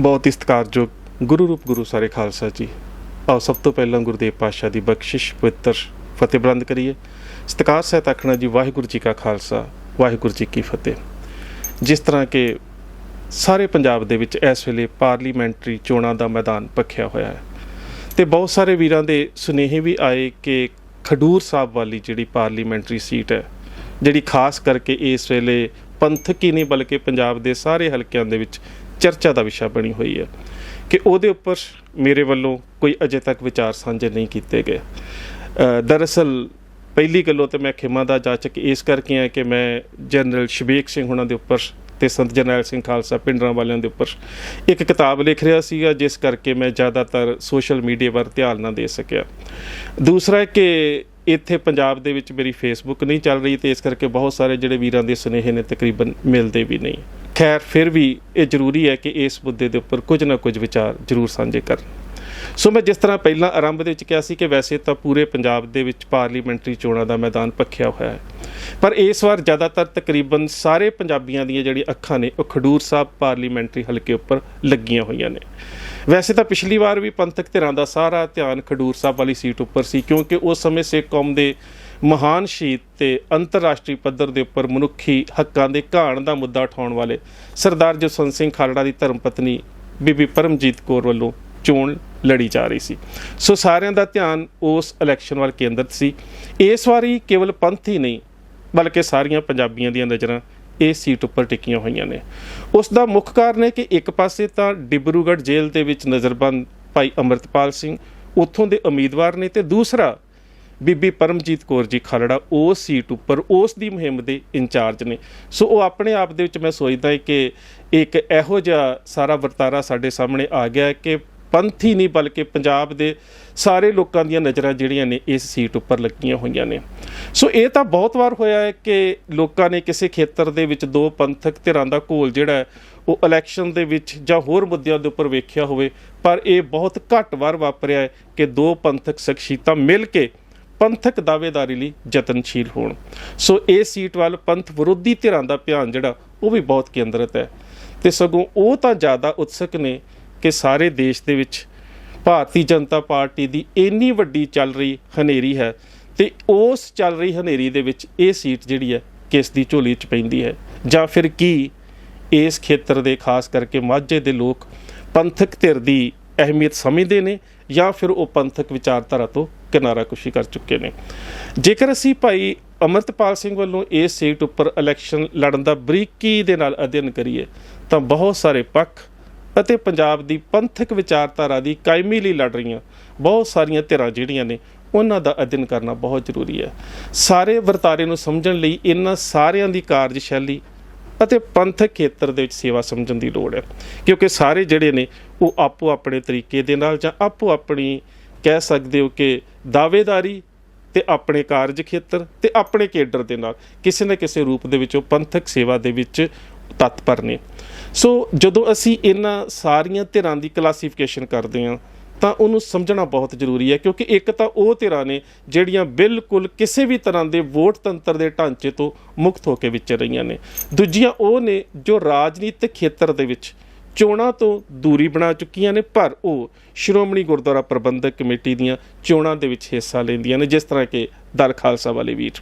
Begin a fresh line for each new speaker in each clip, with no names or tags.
ਬਹੁਤ ਹੀ ਸਤਿਕਾਰਯੋਗ ਗੁਰੂ ਰੂਪ ਗੁਰੂ ਸਾਰੇ ਖਾਲਸਾ ਜੀ। ਆਓ ਸਭ ਤੋਂ ਪਹਿਲਾਂ ਗੁਰਦੇਵ ਪਾਤਸ਼ਾਹ ਦੀ ਬਖਸ਼ਿਸ਼ ਪਵਿੱਤਰ ਫਤਿਹ ਬ੍ਰੰਦ ਕਰੀਏ। ਸਤਿਕਾਰ ਸਹਿਤ ਆਖਣਾ ਜੀ, ਵਾਹਿਗੁਰੂ ਜੀ ਕਾ ਖਾਲਸਾ, ਵਾਹਿਗੁਰੂ ਜੀ ਕੀ ਫਤਿਹ। ਜਿਸ ਤਰ੍ਹਾਂ ਕਿ ਸਾਰੇ ਪੰਜਾਬ ਦੇ ਵਿੱਚ ਇਸ ਵੇਲੇ ਪਾਰਲੀਮੈਂਟਰੀ ਚੋਣਾਂ ਦਾ ਮੈਦਾਨ ਭਖਿਆ ਹੋਇਆ ਹੈ। ਤੇ ਬਹੁਤ ਸਾਰੇ ਵੀਰਾਂ ਦੇ ਸੁਨੇਹੇ ਵੀ ਆਏ ਕਿ ਖਡੂਰ ਸਾਹਿਬ ਵਾਲੀ ਜਿਹੜੀ ਪਾਰਲੀਮੈਂਟਰੀ ਸੀਟ ਹੈ, ਜਿਹੜੀ ਖਾਸ ਕਰਕੇ ਇਸ ਵੇਲੇ ਪੰਥਕ ਹੀ ਨਹੀਂ ਬਲਕਿ ਪੰਜਾਬ ਦੇ ਸਾਰੇ ਹਲਕਿਆਂ ਦੇ ਵਿੱਚ ਚਰਚਾ ਦਾ ਵਿਸ਼ਾ ਬਣੀ ਹੋਈ ਹੈ ਕਿ ਉਹਦੇ ਉੱਪਰ ਮੇਰੇ ਵੱਲੋਂ ਕੋਈ ਅਜੇ ਤੱਕ ਵਿਚਾਰ ਸਾਂਝੇ ਨਹੀਂ ਕੀਤੇ ਗਏ। ਦਰਅਸਲ ਪਹਿਲੀ ਗੱਲੋਂ ਤੇ ਮੈਂ ਖਿਮਾ ਦਾ ਜਾਚਕ ਇਸ ਕਰਕੇ ਆ ਕਿ ਮੈਂ ਜਨਰਲ ਸ਼ਬੀਕ ਸਿੰਘ ਹੁਣਾਂ ਦੇ ਉੱਪਰ ਤੇ ਸੰਤ ਜਰਨੈਲ ਸਿੰਘ ਖਾਲਸਾ ਪਿੰਡਰਾਂ ਵਾਲਿਆਂ ਦੇ ਉੱਪਰ ਇੱਕ ਕਿਤਾਬ ਲਿਖ ਰਿਹਾ ਸੀਗਾ, ਜਿਸ ਕਰਕੇ ਮੈਂ ਜ਼ਿਆਦਾਤਰ ਸੋਸ਼ਲ ਮੀਡੀਆ ਵੱਲ ਧਿਆਨ ਨਾ ਦੇ ਸਕਿਆ। ਦੂਸਰਾ ਕਿ ਇੱਥੇ ਪੰਜਾਬ ਦੇ ਵਿੱਚ ਮੇਰੀ ਫੇਸਬੁੱਕ ਨਹੀਂ ਚੱਲ ਰਹੀ ਤੇ ਇਸ ਕਰਕੇ ਬਹੁਤ ਸਾਰੇ ਜਿਹੜੇ ਵੀਰਾਂ ਦੇ ਸੁਨੇਹੇ ਨੇ ਤਕਰੀਬਨ ਮਿਲਦੇ ਵੀ ਨਹੀਂ। ਖੈਰ, ਫਿਰ ਵੀ ਇਹ ਜ਼ਰੂਰੀ ਹੈ ਕਿ ਇਸ ਮੁੱਦੇ ਦੇ ਉੱਪਰ ਕੁਝ ਨਾ ਕੁਝ ਵਿਚਾਰ ਜ਼ਰੂਰ ਸਾਂਝੇ ਕਰਨ। ਸੋ ਮੈਂ ਜਿਸ ਤਰ੍ਹਾਂ ਪਹਿਲਾਂ ਆਰੰਭ ਦੇ ਵਿੱਚ ਕਿਹਾ ਸੀ ਕਿ ਵੈਸੇ ਤਾਂ ਪੂਰੇ ਪੰਜਾਬ ਦੇ ਵਿੱਚ ਪਾਰਲੀਮੈਂਟਰੀ ਚੋਣਾਂ ਦਾ ਮੈਦਾਨ ਭਖਿਆ ਹੋਇਆ ਹੈ, ਪਰ ਇਸ ਵਾਰ ਜ਼ਿਆਦਾਤਰ ਤਕਰੀਬਨ ਸਾਰੇ ਪੰਜਾਬੀਆਂ ਦੀਆਂ ਜਿਹੜੀਆਂ ਅੱਖਾਂ ਨੇ, ਉਹ ਖਡੂਰ ਸਾਹਿਬ ਪਾਰਲੀਮੈਂਟਰੀ ਹਲਕੇ ਉੱਪਰ ਲੱਗੀਆਂ ਹੋਈਆਂ ਨੇ। ਵੈਸੇ ਤਾਂ ਪਿਛਲੀ ਵਾਰ ਵੀ ਪੰਥਕ ਧਿਰਾਂ ਦਾ ਸਾਰਾ ਧਿਆਨ ਖਡੂਰ ਸਾਹਿਬ ਵਾਲੀ ਸੀਟ ਉੱਪਰ ਸੀ, ਕਿਉਂਕਿ ਉਸ ਸਮੇਂ ਸਿੱਖ ਕੌਮ ਦੇ ਮਹਾਨ ਸ਼ਹੀਦ ਤੇ ਅੰਤਰਰਾਸ਼ਟਰੀ ਪੱਧਰ ਦੇ ਉੱਪਰ ਮਨੁੱਖੀ ਹੱਕਾਂ ਦੇ ਘਾਣ ਦਾ ਮੁੱਦਾ ਉਠਾਉਣ ਵਾਲੇ ਸਰਦਾਰ ਜਸਵੰਤ ਸਿੰਘ ਖਾਲੜਾ ਦੀ ਧਰਮ ਪਤਨੀ ਬੀਬੀ ਪਰਮਜੀਤ ਕੌਰ ਵੱਲੋਂ ਚੋਣ ਲੜੀ ਜਾ ਰਹੀ ਸੀ। ਸੋ ਸਾਰਿਆਂ ਦਾ ਧਿਆਨ ਉਸ ਇਲੈਕਸ਼ਨ ਵੱਲ ਕੇਂਦਰਿਤ ਸੀ। ਇਸ ਵਾਰੀ ਕੇਵਲ ਪੰਥ ਹੀ ਨਹੀਂ, ਬਲਕਿ ਸਾਰੀਆਂ ਪੰਜਾਬੀਆਂ ਦੀਆਂ ਨਜ਼ਰਾਂ ਇਸ ਸੀਟ ਉੱਪਰ ਟਿਕੀਆਂ ਹੋਈਆਂ ਨੇ। ਉਸ ਦਾ ਮੁੱਖ ਕਾਰਨ ਹੈ ਕਿ ਇੱਕ ਪਾਸੇ ਤਾਂ ਡਿਬਰੂਗੜ੍ਹ ਜੇਲ੍ਹ ਦੇ ਵਿੱਚ ਨਜ਼ਰਬੰਦ ਭਾਈ ਅਮਰਤਪਾਲ ਸਿੰਘ, ਉੱਥੋਂ ਦੇ ਉਮੀਦਵਾਰ ਨੇ ਤੇ ਦੂਸਰਾ ਬੀਬੀ ਪਰਮਜੀਤ ਕੌਰ ਜੀ ਖਾਲੜਾ ਉਸ ਸੀਟ ਉੱਪਰ, ਉਸ ਦੀ ਮੁਹਿੰਮ ਦੇ ਇੰਚਾਰਜ ਨੇ। ਸੋ ਉਹ ਆਪਣੇ ਆਪ ਦੇ ਵਿੱਚ ਮੈਂ ਸੋਚਦਾ ਕਿ ਇੱਕ ਇਹੋ ਜਿਹਾ ਸਾਰਾ ਵਰਤਾਰਾ ਸਾਡੇ ਸਾਹਮਣੇ ਆ ਗਿਆ ਹੈ ਕਿ ਪੰਥੀ ਨਹੀਂ, ਬਲਕਿ ਪੰਜਾਬ ਦੇ ਸਾਰੇ ਲੋਕਾਂ ਦੀਆਂ ਨਜ਼ਰਾਂ ਜਿਹੜੀਆਂ ਨੇ, ਇਸ ਸੀਟ ਉੱਪਰ ਲੱਗੀਆਂ ਹੋਈਆਂ ਨੇ। ਸੋ ਇਹ ਤਾਂ ਬਹੁਤ ਵਾਰ ਹੋਇਆ ਹੈ ਕਿ ਲੋਕਾਂ ਨੇ ਕਿਸੇ ਖੇਤਰ ਦੇ ਵਿੱਚ ਦੋ ਪੰਥਕ ਧਿਰਾਂ ਦਾ ਘੋਲ ਜਿਹੜਾ ਉਹ ਇਲੈਕਸ਼ਨ ਦੇ ਵਿੱਚ ਜਾਂ ਹੋਰ ਮੁੱਦਿਆਂ ਦੇ ਉੱਪਰ ਵੇਖਿਆ ਹੋਵੇ, ਪਰ ਇਹ ਬਹੁਤ ਘੱਟ ਵਾਰ ਵਾਪਰਿਆ ਹੈ ਕਿ ਦੋ ਪੰਥਕ ਸ਼ਖਸੀਅਤਾਂ ਮਿਲ ਕੇ ਪੰਥਕ ਦਾਅਵੇਦਾਰੀ ਲਈ ਯਤਨਸ਼ੀਲ ਹੋਣ। ਸੋ ਇਹ ਸੀਟ ਵੱਲ ਪੰਥ ਵਿਰੋਧੀ ਧਿਰਾਂ ਦਾ ਧਿਆਨ ਜਿਹੜਾ, ਉਹ ਵੀ ਬਹੁਤ ਕੇਂਦਰਿਤ ਹੈ। ਤੇ ਸਗੋਂ ਉਹ ਤਾਂ ਜ਼ਿਆਦਾ ਉਤਸਕ ਨੇ ਕਿ ਸਾਰੇ ਦੇਸ਼ ਦੇ ਵਿੱਚ ਭਾਰਤੀ ਜਨਤਾ ਪਾਰਟੀ ਦੀ ਇੰਨੀ ਵੱਡੀ ਚੱਲ ਰਹੀ ਹਨੇਰੀ ਹੈ ਤੇ ਉਸ ਚੱਲ ਰਹੀ ਹਨੇਰੀ ਦੇ ਵਿੱਚ ਇਹ ਸੀਟ ਜਿਹੜੀ ਹੈ, ਕਿਸ ਦੀ ਝੋਲੀ 'ਚ ਪੈਂਦੀ ਹੈ? ਜਾਂ ਫਿਰ ਕੀ ਇਸ ਖੇਤਰ ਦੇ ਖਾਸ ਕਰਕੇ ਮਾਝੇ ਦੇ ਲੋਕ ਪੰਥਕ ਧਿਰ ਦੀ ਅਹਿਮੀਅਤ ਸਮਝਦੇ ਨੇ ਜਾਂ ਫਿਰ ਉਹ ਪੰਥਕ ਵਿਚਾਰਧਾਰਾ ਤੋਂ ਕਿਨਾਰਾ ਕੁਸ਼ੀ ਕਰ ਚੁੱਕੇ ਨੇ। ਜੇਕਰ ਅਸੀਂ ਭਾਈ ਅਮਰਤਪਾਲ ਸਿੰਘ ਵੱਲੋਂ ਇਸ ਸੀਟ ਉੱਪਰ ਇਲੈਕਸ਼ਨ ਲੜਨ ਦਾ ਬਰੀਕੀ ਦੇ ਨਾਲ ਅਧਿਐਨ ਕਰੀਏ, ਤਾਂ ਬਹੁਤ ਸਾਰੇ ਪੱਖ ਅਤੇ ਪੰਜਾਬ ਦੀ ਪੰਥਕ ਵਿਚਾਰਧਾਰਾ ਦੀ ਕਾਇਮੀ ਲਈ ਲੜ ਰਹੀਆਂ ਬਹੁਤ ਸਾਰੀਆਂ ਧਿਰਾਂ ਜਿਹੜੀਆਂ ਨੇ, ਉਹਨਾਂ ਦਾ ਅਧਿਐਨ ਕਰਨਾ ਬਹੁਤ ਜ਼ਰੂਰੀ ਹੈ। ਸਾਰੇ ਵਰਤਾਰੇ ਨੂੰ ਸਮਝਣ ਲਈ ਇਹਨਾਂ ਸਾਰਿਆਂ ਦੀ ਕਾਰਜਸ਼ੈਲੀ ਅਤੇ ਪੰਥਕ ਖੇਤਰ ਦੇ ਵਿੱਚ ਸੇਵਾ ਸਮਝਣ ਦੀ ਲੋੜ ਹੈ। ਕਿਉਂਕਿ ਸਾਰੇ ਜਿਹੜੇ ਨੇ, ਉਹ ਆਪੋ ਆਪਣੇ ਤਰੀਕੇ ਦੇ ਨਾਲ ਜਾਂ ਆਪੋ ਆਪਣੀ ਕਹਿ ਸਕਦੇ ਹੋ ਕਿ ਦਾਅਵੇਦਾਰੀ ਤੇ ਆਪਣੇ ਕਾਰਜ ਖੇਤਰ ਤੇ ਆਪਣੇ ਕੇਡਰ ਦੇ ਨਾਲ, ਕਿਸੇ ਨਾ ਕਿਸੇ ਰੂਪ ਦੇ ਵਿੱਚ ਉਹ ਪੰਥਕ ਸੇਵਾ ਦੇ ਵਿੱਚ ਤਤਪਰ ਨੇ। ਸੋ ਜਦੋਂ ਅਸੀਂ ਇਹਨਾਂ ਸਾਰੀਆਂ ਧਿਰਾਂ ਦੀ ਕਲਾਸੀਫਿਕੇਸ਼ਨ ਕਰਦੇ ਹਾਂ ਤਾਂ ਉਹਨੂੰ ਸਮਝਣਾ ਬਹੁਤ ਜ਼ਰੂਰੀ ਹੈ, ਕਿਉਂਕਿ ਇੱਕ ਤਾਂ ਉਹ ਧਿਰਾਂ ਨੇ ਜਿਹੜੀਆਂ ਬਿਲਕੁਲ ਕਿਸੇ ਵੀ ਤਰ੍ਹਾਂ ਦੇ ਵੋਟ ਤੰਤਰ ਦੇ ਢਾਂਚੇ ਤੋਂ ਮੁਕਤ ਹੋ ਕੇ ਵਿਚਰ ਰਹੀਆਂ ਨੇ। ਦੂਜੀਆਂ ਉਹ ਨੇ ਜੋ ਰਾਜਨੀਤਿਕ ਖੇਤਰ ਦੇ ਵਿੱਚ ਚੋਣਾਂ ਤੋਂ ਦੂਰੀ ਬਣਾ ਚੁੱਕੀਆਂ ਨੇ, ਪਰ ਉਹ ਸ਼੍ਰੋਮਣੀ ਗੁਰਦੁਆਰਾ ਪ੍ਰਬੰਧਕ ਕਮੇਟੀ ਦੀਆਂ ਚੋਣਾਂ ਦੇ ਵਿੱਚ ਹਿੱਸਾ ਲੈਂਦੀਆਂ ਨੇ, ਜਿਸ ਤਰ੍ਹਾਂ ਕਿ ਦਲ ਖਾਲਸਾ ਵਾਲੇ ਵੀਰ।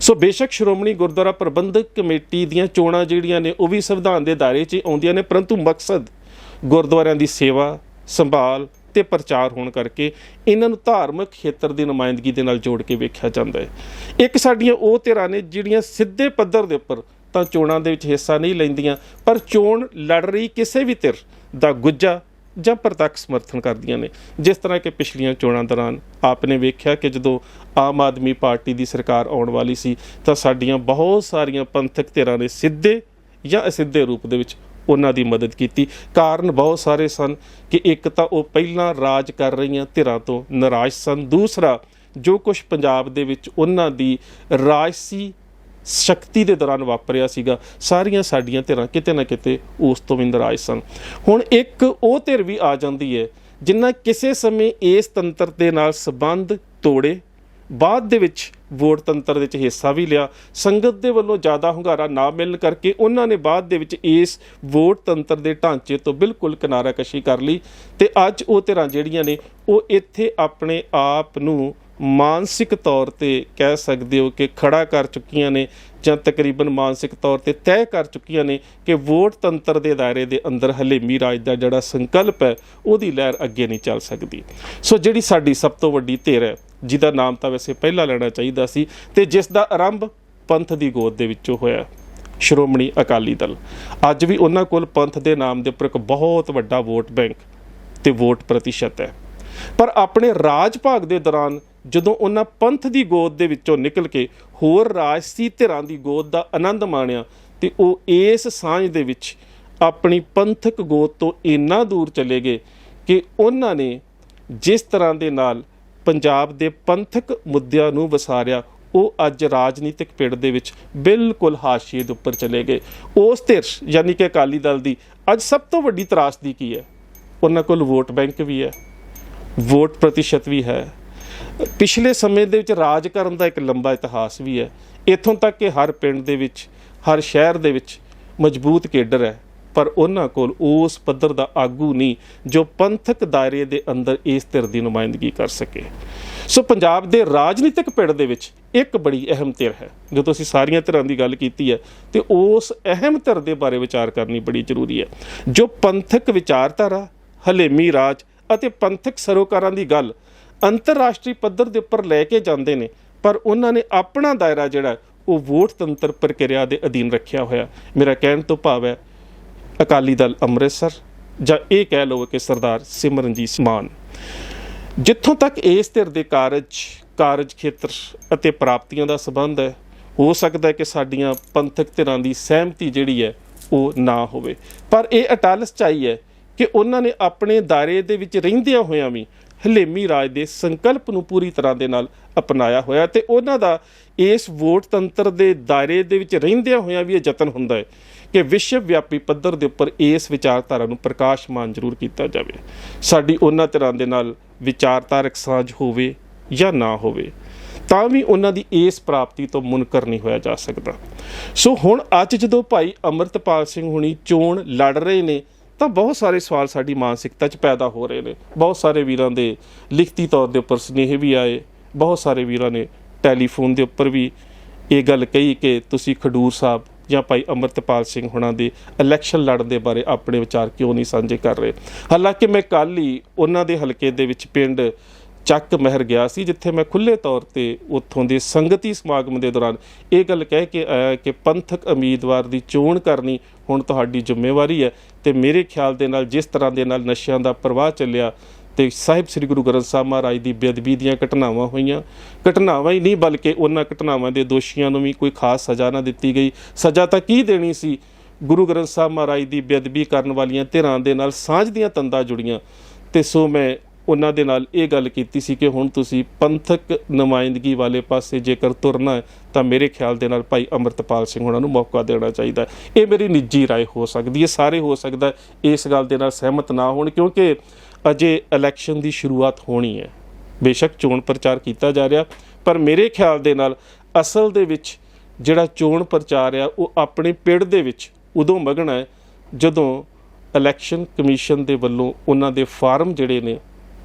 ਸੋ ਬੇਸ਼ੱਕ ਸ਼੍ਰੋਮਣੀ ਗੁਰਦੁਆਰਾ ਪ੍ਰਬੰਧਕ ਕਮੇਟੀ ਦੀਆਂ ਚੋਣਾਂ ਜਿਹੜੀਆਂ ਨੇ, ਉਹ ਵੀ ਸੰਵਿਧਾਨ ਦੇ ਦਾਇਰੇ 'ਚ ਆਉਂਦੀਆਂ ਨੇ, ਪਰੰਤੂ ਮਕਸਦ ਗੁਰਦੁਆਰਿਆਂ ਦੀ ਸੇਵਾ, ਸੰਭਾਲ ਤੇ ਪ੍ਰਚਾਰ ਹੋਣ ਕਰਕੇ ਇਹਨਾਂ ਨੂੰ ਧਾਰਮਿਕ ਖੇਤਰ ਦੀ ਨੁਮਾਇੰਦਗੀ ਦੇ ਨਾਲ ਜੋੜ ਕੇ ਵੇਖਿਆ ਜਾਂਦਾ ਹੈ। ਇੱਕ ਸਾਡੀਆਂ ਉਹ ਧਿਰਾਂ ਨੇ ਜਿਹੜੀਆਂ ਸਿੱਧੇ ਪੱਧਰ ਦੇ ਉੱਪਰ ਤਾਂ ਚੋਣਾਂ ਦੇ ਵਿੱਚ ਹਿੱਸਾ ਨਹੀਂ ਲੈਂਦੀਆਂ, ਪਰ ਚੋਣ ਲੜ ਰਹੀ ਕਿਸੇ ਵੀ ਧਿਰ ਦਾ ਗੁੱਜਾ ਜਾਂ ਪ੍ਰਤੱਖ ਸਮਰਥਨ ਕਰਦੀਆਂ ਨੇ। ਜਿਸ ਤਰ੍ਹਾਂ ਕਿ ਪਿਛਲੀਆਂ ਚੋਣਾਂ ਦੌਰਾਨ ਆਪਨੇ ਵੇਖਿਆ ਕਿ ਜਦੋਂ ਆਮ ਆਦਮੀ ਪਾਰਟੀ ਦੀ ਸਰਕਾਰ ਆਉਣ ਵਾਲੀ ਸੀ ਤਾਂ ਸਾਡੀਆਂ ਬਹੁਤ ਸਾਰੀਆਂ ਪੰਥਕ ਧਿਰਾਂ ਨੇ ਸਿੱਧੇ ਜਾਂ ਅਸਿੱਧੇ ਰੂਪ ਦੇ ਵਿੱਚ ਉਹਨਾਂ ਦੀ ਮਦਦ ਕੀਤੀ। ਕਾਰਨ ਬਹੁਤ ਸਾਰੇ ਸਨ ਕਿ ਇੱਕ ਤਾਂ ਉਹ ਪਹਿਲਾਂ ਰਾਜ ਕਰ ਰਹੀਆਂ ਧਿਰਾਂ ਤੋਂ ਨਾਰਾਜ਼ ਸਨ। ਦੂਸਰਾ, ਜੋ ਕੁਝ ਪੰਜਾਬ ਦੇ ਵਿੱਚ ਉਹਨਾਂ ਦੀ ਰਾਜਸੀ ਸ਼ਕਤੀ ਦੇ ਦੌਰਾਨ ਵਾਪਰਿਆ ਸੀਗਾ, ਸਾਰੀਆਂ ਸਾਡੀਆਂ ਧਿਰਾਂ ਕਿਤੇ ਨਾ ਕਿਤੇ ਉਸ ਤੋਂ ਵੀ ਨਰਾਜ਼ ਸਨ। ਹੁਣ ਇੱਕ ਉਹ ਧਿਰ ਵੀ ਆ ਜਾਂਦੀ ਹੈ ਜਿਨ੍ਹਾਂ ਕਿਸੇ ਸਮੇਂ ਇਸ ਤੰਤਰ ਦੇ ਨਾਲ ਸੰਬੰਧ ਤੋੜੇ, ਬਾਅਦ ਦੇ ਵਿੱਚ ਵੋਟ ਤੰਤਰ ਦੇ ਵਿੱਚ ਹਿੱਸਾ ਵੀ ਲਿਆ। ਸੰਗਤ ਦੇ ਵੱਲੋਂ ਜ਼ਿਆਦਾ ਹੁੰਗਾਰਾ ਨਾ ਮਿਲਣ ਕਰਕੇ ਉਹਨਾਂ ਨੇ ਬਾਅਦ ਦੇ ਵਿੱਚ ਇਸ ਵੋਟ ਤੰਤਰ ਦੇ ਢਾਂਚੇ ਤੋਂ ਬਿਲਕੁਲ ਕਿਨਾਰਾਕਸ਼ੀ ਕਰ ਲਈ। ਤੇ ਅੱਜ ਉਹ ਧਿਰਾਂ ਜਿਹੜੀਆਂ ਨੇ, ਉਹ ਇੱਥੇ ਆਪਣੇ ਆਪ ਨੂੰ ਮਾਨਸਿਕ ਤੌਰ ਤੇ ਕਹਿ ਸਕਦੇ ਹੋ ਕਿ ਖੜਾ ਕਰ ਚੁੱਕੀਆਂ ਨੇ ਜਾਂ ਤਕਰੀਬਨ ਮਾਨਸਿਕ ਤੌਰ ਤੇ ਤੈਅ ਕਰ ਚੁੱਕੀਆਂ ਨੇ ਕਿ ਵੋਟ ਤੰਤਰ ਦੇ ਦਾਇਰੇ ਦੇ ਅੰਦਰ ਹਲੇਮੀ ਰਾਜ ਦਾ ਜਿਹੜਾ ਸੰਕਲਪ ਹੈ, ਉਹਦੀ ਲਹਿਰ ਅੱਗੇ ਨਹੀਂ ਚੱਲ ਸਕਦੀ। ਸੋ ਜਿਹੜੀ ਸਾਡੀ ਸਭ ਤੋਂ ਵੱਡੀ ਧਿਰ ਹੈ ਜਿਹਦਾ ਨਾਮ ਤਾਂ ਵੈਸੇ ਪਹਿਲਾਂ ਲੈਣਾ ਚਾਹੀਦਾ ਸੀ ਤੇ ਜਿਸ ਦਾ ਆਰੰਭ ਪੰਥ ਦੀ ਗੋਦ ਦੇ ਵਿੱਚੋਂ ਹੋਇਆ। ਸ਼੍ਰੋਮਣੀ ਅਕਾਲੀ ਦਲ। ਅੱਜ ਵੀ ਉਹਨਾਂ ਕੋਲ ਪੰਥ ਦੇ ਨਾਮ ਦੇ ਉੱਪਰ ਇੱਕ ਬਹੁਤ ਵੱਡਾ ਵੋਟ ਬੈਂਕ ਤੇ ਵੋਟ ਪ੍ਰਤੀਸ਼ਤ ਹੈ। ਪਰ ਆਪਣੇ ਰਾਜ ਭਾਗ ਦੇ ਦੌਰਾਨ ਜਦੋਂ ਉਹਨਾਂ ਪੰਥ ਦੀ ਗੋਦ ਦੇ ਵਿੱਚੋਂ ਨਿਕਲ ਕੇ ਹੋਰ ਰਾਜਸੀ ਧਿਰਾਂ ਦੀ ਗੋਦ ਦਾ ਆਨੰਦ ਮਾਣਿਆ, ਤੇ ਉਹ ਇਸ ਸਾਂਝ ਦੇ ਵਿੱਚ ਆਪਣੀ ਪੰਥਕ ਗੋਦ ਤੋਂ ਇੰਨਾ ਦੂਰ ਚਲੇ ਗਏ ਕਿ ਉਹਨਾਂ ਨੇ ਜਿਸ ਤਰ੍ਹਾਂ ਦੇ ਨਾਲ ਪੰਜਾਬ ਦੇ ਪੰਥਕ ਮੁੱਦਿਆਂ ਨੂੰ ਵਸਾਰਿਆ, ਉਹ ਅੱਜ ਰਾਜਨੀਤਿਕ ਪਿੜ ਦੇ ਵਿੱਚ ਬਿਲਕੁਲ ਹਾਸ਼ੀਏ ਦੇ ਉੱਪਰ ਚਲੇ ਗਏ। ਉਸ ਧਿਰ ਯਾਨੀ ਕਿ ਅਕਾਲੀ ਦਲ ਦੀ, ਅੱਜ ਸਭ ਤੋਂ ਵੱਡੀ ਤਰਾਸਦੀ ਕੀ ਹੈ? ਉਹਨਾਂ ਕੋਲ ਵੋਟ ਬੈਂਕ ਵੀ ਹੈ, ਵੋਟ ਪ੍ਰਤੀਸ਼ਤ ਵੀ ਹੈ। ਪਿਛਲੇ ਸਮੇਂ ਦੇ ਵਿੱਚ ਰਾਜ ਕਰਨ ਦਾ ਇੱਕ ਲੰਬਾ ਇਤਿਹਾਸ ਵੀ ਹੈ। ਇੱਥੋਂ ਤੱਕ ਕਿ ਹਰ ਪਿੰਡ ਦੇ ਵਿੱਚ, ਹਰ ਸ਼ਹਿਰ ਦੇ ਵਿੱਚ ਮਜ਼ਬੂਤ ਕੇਡਰ ਹੈ। ਪਰ ਉਹਨਾਂ ਕੋਲ ਉਸ ਪੱਧਰ ਦਾ ਆਗੂ ਨਹੀਂ ਜੋ ਪੰਥਕ ਦਾਇਰੇ ਦੇ ਅੰਦਰ ਇਸ ਧਿਰ ਦੀ ਨੁਮਾਇੰਦਗੀ ਕਰ ਸਕੇ। ਸੋ ਪੰਜਾਬ ਦੇ ਰਾਜਨੀਤਿਕ ਪਿੜ ਦੇ ਵਿੱਚ ਇੱਕ ਬੜੀ ਅਹਿਮ ਧਿਰ ਹੈ। ਜਦੋਂ ਅਸੀਂ ਸਾਰੀਆਂ ਧਿਰਾਂ ਦੀ ਗੱਲ ਕੀਤੀ ਹੈ, ਤੇ ਉਸ ਅਹਿਮ ਧਿਰ ਦੇ ਬਾਰੇ ਵਿਚਾਰ ਕਰਨੀ ਬੜੀ ਜ਼ਰੂਰੀ ਹੈ। ਜੋ ਪੰਥਕ ਵਿਚਾਰਧਾਰਾ, ਹਲੇਮੀ ਰਾਜ ਅਤੇ ਪੰਥਕ ਸਰੋਕਾਰਾਂ ਦੀ ਗੱਲ ਅੰਤਰਰਾਸ਼ਟਰੀ ਪੱਧਰ ਦੇ ਉੱਪਰ ਲੈ ਕੇ ਜਾਂਦੇ ਨੇ, ਪਰ ਉਹਨਾਂ ਨੇ ਆਪਣਾ ਦਾਇਰਾ ਜਿਹੜਾ, ਉਹ ਵੋਟ ਤੰਤਰ ਪ੍ਰਕਿਰਿਆ ਦੇ ਅਧੀਨ ਰੱਖਿਆ ਹੋਇਆ। ਮੇਰਾ ਕਹਿਣ ਤੋਂ ਭਾਵ ਹੈ ਅਕਾਲੀ ਦਲ ਅੰਮ੍ਰਿਤਸਰ ਜਾਂ ਇਹ ਕਹਿ ਲਓ ਕਿ ਸਰਦਾਰ ਸਿਮਰਨਜੀਤ ਮਾਨ। ਜਿੱਥੋਂ ਤੱਕ ਇਸ ਧਿਰ ਦੇ ਕਾਰਜ ਕਾਰਜ ਖੇਤਰ ਅਤੇ ਪ੍ਰਾਪਤੀਆਂ ਦਾ ਸੰਬੰਧ ਹੈ, ਹੋ ਸਕਦਾ ਹੈ ਕਿ ਸਾਡੀਆਂ ਪੰਥਕ ਧਿਰਾਂ ਦੀ ਸਹਿਮਤੀ ਜਿਹੜੀ ਹੈ, ਉਹ ਨਾ ਹੋਵੇ। ਪਰ ਇਹ ਅਟਲ ਸਚਾਈ ਹੈ ਕਿ ਉਹਨਾਂ ਨੇ ਆਪਣੇ ਦਾਇਰੇ ਦੇ ਵਿੱਚ ਰਹਿੰਦਿਆਂ ਹੋਇਆਂ ਵੀ ਹਲੇਮੀ ਰਾਜ ਦੇ ਸੰਕਲਪ ਨੂੰ ਪੂਰੀ ਤਰ੍ਹਾਂ ਦੇ ਨਾਲ ਅਪਣਾਇਆ ਹੋਇਆ ਤੇ ਉਹਨਾਂ ਦਾ ਇਸ ਵੋਟ ਤੰਤਰ ਦੇ ਦਾਇਰੇ ਦੇ ਵਿੱਚ ਰਹਿੰਦਿਆਂ ਹੋਇਆਂ ਵੀ ਇਹ ਯਤਨ ਹੁੰਦਾ ਹੈ ਕਿ ਵਿਸ਼ਵ ਵਿਆਪੀ ਪੱਧਰ ਦੇ ਉੱਪਰ ਇਸ ਵਿਚਾਰਧਾਰਾ ਨੂੰ ਪ੍ਰਕਾਸ਼ਮਾਨ ਜ਼ਰੂਰ ਕੀਤਾ ਜਾਵੇ। ਸਾਡੀ ਉਹਨਾਂ ਤਰ੍ਹਾਂ ਦੇ ਨਾਲ ਵਿਚਾਰਧਾਰਕ ਸਾਂਝ ਹੋਵੇ ਜਾਂ ਨਾ ਹੋਵੇ, ਤਾਂ ਵੀ ਉਹਨਾਂ ਦੀ ਇਸ ਪ੍ਰਾਪਤੀ ਤੋਂ ਮੁਨਕਰ ਨਹੀਂ ਹੋਇਆ ਜਾ ਸਕਦਾ। ਸੋ ਹੁਣ ਅੱਜ ਜਦੋਂ ਭਾਈ ਅਮਰਤਪਾਲ ਸਿੰਘ ਹੁਣੀ ਚੋਣ ਲੜ ਰਹੇ ਨੇ ਤਾਂ ਬਹੁਤ ਸਾਰੇ ਸਵਾਲ ਸਾਡੀ ਮਾਨਸਿਕਤਾ 'ਚ ਪੈਦਾ ਹੋ ਰਹੇ ਨੇ। ਬਹੁਤ ਸਾਰੇ ਵੀਰਾਂ ਦੇ ਲਿਖਤੀ ਤੌਰ ਦੇ ਉੱਪਰ ਸੁਨੇਹੇ ਵੀ ਆਏ, ਬਹੁਤ ਸਾਰੇ ਵੀਰਾਂ ਨੇ ਟੈਲੀਫੋਨ ਦੇ ਉੱਪਰ ਵੀ ਇਹ ਗੱਲ ਕਹੀ ਕਿ ਤੁਸੀਂ ਖਡੂਰ ਸਾਹਿਬ ਜਾਂ ਭਾਈ ਅਮਰਤਪਾਲ ਸਿੰਘ ਹੁਣਾਂ ਦੇ ਇਲੈਕਸ਼ਨ ਲੜਨ ਦੇ ਬਾਰੇ ਆਪਣੇ ਵਿਚਾਰ ਕਿਉਂ ਨਹੀਂ ਸਾਂਝੇ ਕਰ ਰਹੇ? ਹਾਲਾਂਕਿ ਮੈਂ ਕੱਲ ਹੀ ਉਹਨਾਂ ਦੇ ਹਲਕੇ ਦੇ ਵਿੱਚ ਪਿੰਡ ਚੱਕ ਮਹਿਰ ਗਿਆ ਸੀ, ਜਿੱਥੇ ਮੈਂ ਖੁੱਲੇ ਤੌਰ ਤੇ ਉੱਥੋਂ ਦੇ ਸੰਗਤੀ ਸਮਾਗਮ ਦੇ ਦੌਰਾਨ ਇਹ ਗੱਲ ਕਹਿ ਕੇ ਆਇਆ ਕਿ ਪੰਥਕ ਉਮੀਦਵਾਰ ਦੀ ਚੋਣ ਕਰਨੀ ਹੁਣ ਤੁਹਾਡੀ ਜ਼ਿੰਮੇਵਾਰੀ ਹੈ ਤੇ ਮੇਰੇ ਖਿਆਲ ਦੇ ਨਾਲ ਜਿਸ ਤਰ੍ਹਾਂ ਦੇ ਨਾਲ ਨਸ਼ਿਆਂ ਦਾ ਪ੍ਰਵਾਹ ਚੱਲਿਆ ਤੇ ਸਾਹਿਬ ਸ੍ਰੀ ਗੁਰੂ ਗ੍ਰੰਥ ਸਾਹਿਬ ਮਹਾਰਾਜ ਦੀ ਬੇਅਦਬੀ ਦੀਆਂ ਘਟਨਾਵਾਂ ਹੋਈਆਂ। ਘਟਨਾਵਾਂ ਹੀ ਨਹੀਂ ਬਲਕਿ ਉਹਨਾਂ ਘਟਨਾਵਾਂ ਦੇ ਦੋਸ਼ੀਆਂ ਨੂੰ ਵੀ ਕੋਈ ਖਾਸ ਸਜ਼ਾ ਨਾ ਦਿੱਤੀ ਗਈ। ਸਜ਼ਾ ਤਾਂ ਕੀ ਦੇਣੀ ਸੀ? ਗੁਰੂ ਗ੍ਰੰਥ ਸਾਹਿਬ ਮਹਾਰਾਜ ਦੀ ਬੇਅਦਬੀ ਕਰਨ ਵਾਲੀਆਂ ਧਿਰਾਂ ਦੇ ਨਾਲ ਸਾਂਝ ਦੀਆਂ ਤੰਦਾਂ ਜੁੜੀਆਂ ਤੇ ਸੋ ਮੈਂ ਉਹਨਾਂ ਦੇ ਨਾਲ ਇਹ ਗੱਲ ਕੀਤੀ ਸੀ ਕਿ ਹੁਣ ਤੁਸੀਂ ਪੰਥਕ ਨੁਮਾਇੰਦਗੀ ਵਾਲੇ ਪਾਸੇ ਜੇਕਰ ਤੁਰਨਾ ਹੈ ਤਾਂ ਮੇਰੇ ਖਿਆਲ ਦੇ ਨਾਲ ਭਾਈ ਅਮਰਤਪਾਲ ਸਿੰਘ ਉਹਨਾਂ ਨੂੰ ਮੌਕਾ ਦੇਣਾ ਚਾਹੀਦਾ ਹੈ। ਇਹ ਮੇਰੀ ਨਿੱਜੀ رائے ਹੋ ਸਕਦੀ ਹੈ ਸਾਰੇ ਹੋ ਸਕਦਾ ਹੈ ਇਸ ਗੱਲ ਦੇ ਨਾਲ ਸਹਿਮਤ ਨਾ ਹੋਣ ਕਿਉਂਕਿ ਅਜੇ ਇਲੈਕਸ਼ਨ ਦੀ ਸ਼ੁਰੂਆਤ ਹੋਣੀ ਹੈ ਬੇਸ਼ੱਕ ਚੋਣ ਪ੍ਰਚਾਰ ਕੀਤਾ ਜਾ ਰਿਹਾ ਪਰ ਮੇਰੇ ਖਿਆਲ ਦੇ ਨਾਲ ਅਸਲ ਦੇ ਵਿੱਚ ਜਿਹੜਾ ਚੋਣ ਪ੍ਰਚਾਰ ਆ ਉਹ ਆਪਣੇ ਪਿੰਡ ਦੇ ਵਿੱਚ ਉਦੋਂ ਮਗਣਾ ਹੈ ਜਦੋਂ ਇਲੈਕਸ਼ਨ ਕਮਿਸ਼ਨ ਦੇ ਵੱਲੋਂ ਉਹਨਾਂ ਦੇ ਫਾਰਮ ਜਿਹੜੇ ਨੇ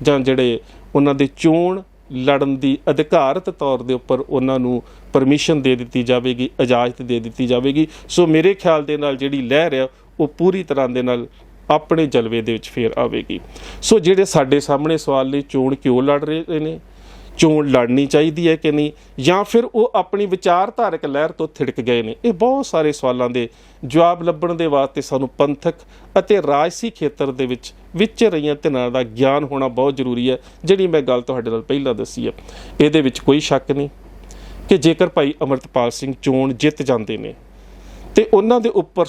ਜਾਂ ਜਿਹੜੇ ਉਹਨਾਂ ਦੇ ਚੋਣ ਲੜਨ ਦੀ ਅਧਿਕਾਰਤ ਤੌਰ ਦੇ ਉੱਪਰ ਉਹਨਾਂ ਨੂੰ ਪਰਮਿਸ਼ਨ ਦੇ ਦਿੱਤੀ ਜਾਵੇਗੀ, ਇਜਾਜ਼ਤ ਦੇ ਦਿੱਤੀ ਜਾਵੇਗੀ। ਸੋ ਮੇਰੇ ਖਿਆਲ ਦੇ ਨਾਲ ਜਿਹੜੀ ਲਹਿਰ ਆ, ਉਹ ਪੂਰੀ ਤਰ੍ਹਾਂ ਦੇ ਨਾਲ ਆਪਣੇ ਜਲਵੇ ਦੇ ਵਿੱਚ ਫੇਰ ਆਵੇਗੀ। ਸੋ ਜਿਹੜੇ ਸਾਡੇ ਸਾਹਮਣੇ ਸਵਾਲ ਨੇ, ਚੋਣ ਕਿਉਂ ਲੜ ਰਹੇ ਨੇ? ਚੋਣ ਲੜਨੀ ਚਾਹੀਦੀ ਹੈ ਕਿ ਨਹੀਂ, ਜਾਂ ਫਿਰ ਉਹ ਆਪਣੀ ਵਿਚਾਰਧਾਰਕ ਲਹਿਰ ਤੋਂ ਥਿੜਕ ਗਏ ਨੇ। ਇਹ ਬਹੁਤ ਸਾਰੇ ਸਵਾਲਾਂ ਦੇ ਜਵਾਬ ਲੱਭਣ ਦੇ ਵਾਸਤੇ ਸਾਨੂੰ ਪੰਥਕ ਅਤੇ ਰਾਜਸੀ ਖੇਤਰ ਦੇ ਵਿੱਚ ਵਿੱਚ ਰਹੀਆਂ ਧਿਰਾਂ ਦਾ ਗਿਆਨ ਹੋਣਾ ਬਹੁਤ ਜ਼ਰੂਰੀ ਹੈ, ਜਿਹੜੀ ਮੈਂ ਗੱਲ ਤੁਹਾਡੇ ਨਾਲ ਪਹਿਲਾਂ ਦੱਸੀ ਹੈ। ਇਹਦੇ ਵਿੱਚ ਕੋਈ ਸ਼ੱਕ ਨਹੀਂ ਕਿ ਜੇਕਰ ਭਾਈ ਅਮਰਤਪਾਲ ਸਿੰਘ ਚੋਣ ਜਿੱਤ ਜਾਂਦੇ ਨੇ, ਤੇ ਉਹਨਾਂ ਦੇ ਉੱਪਰ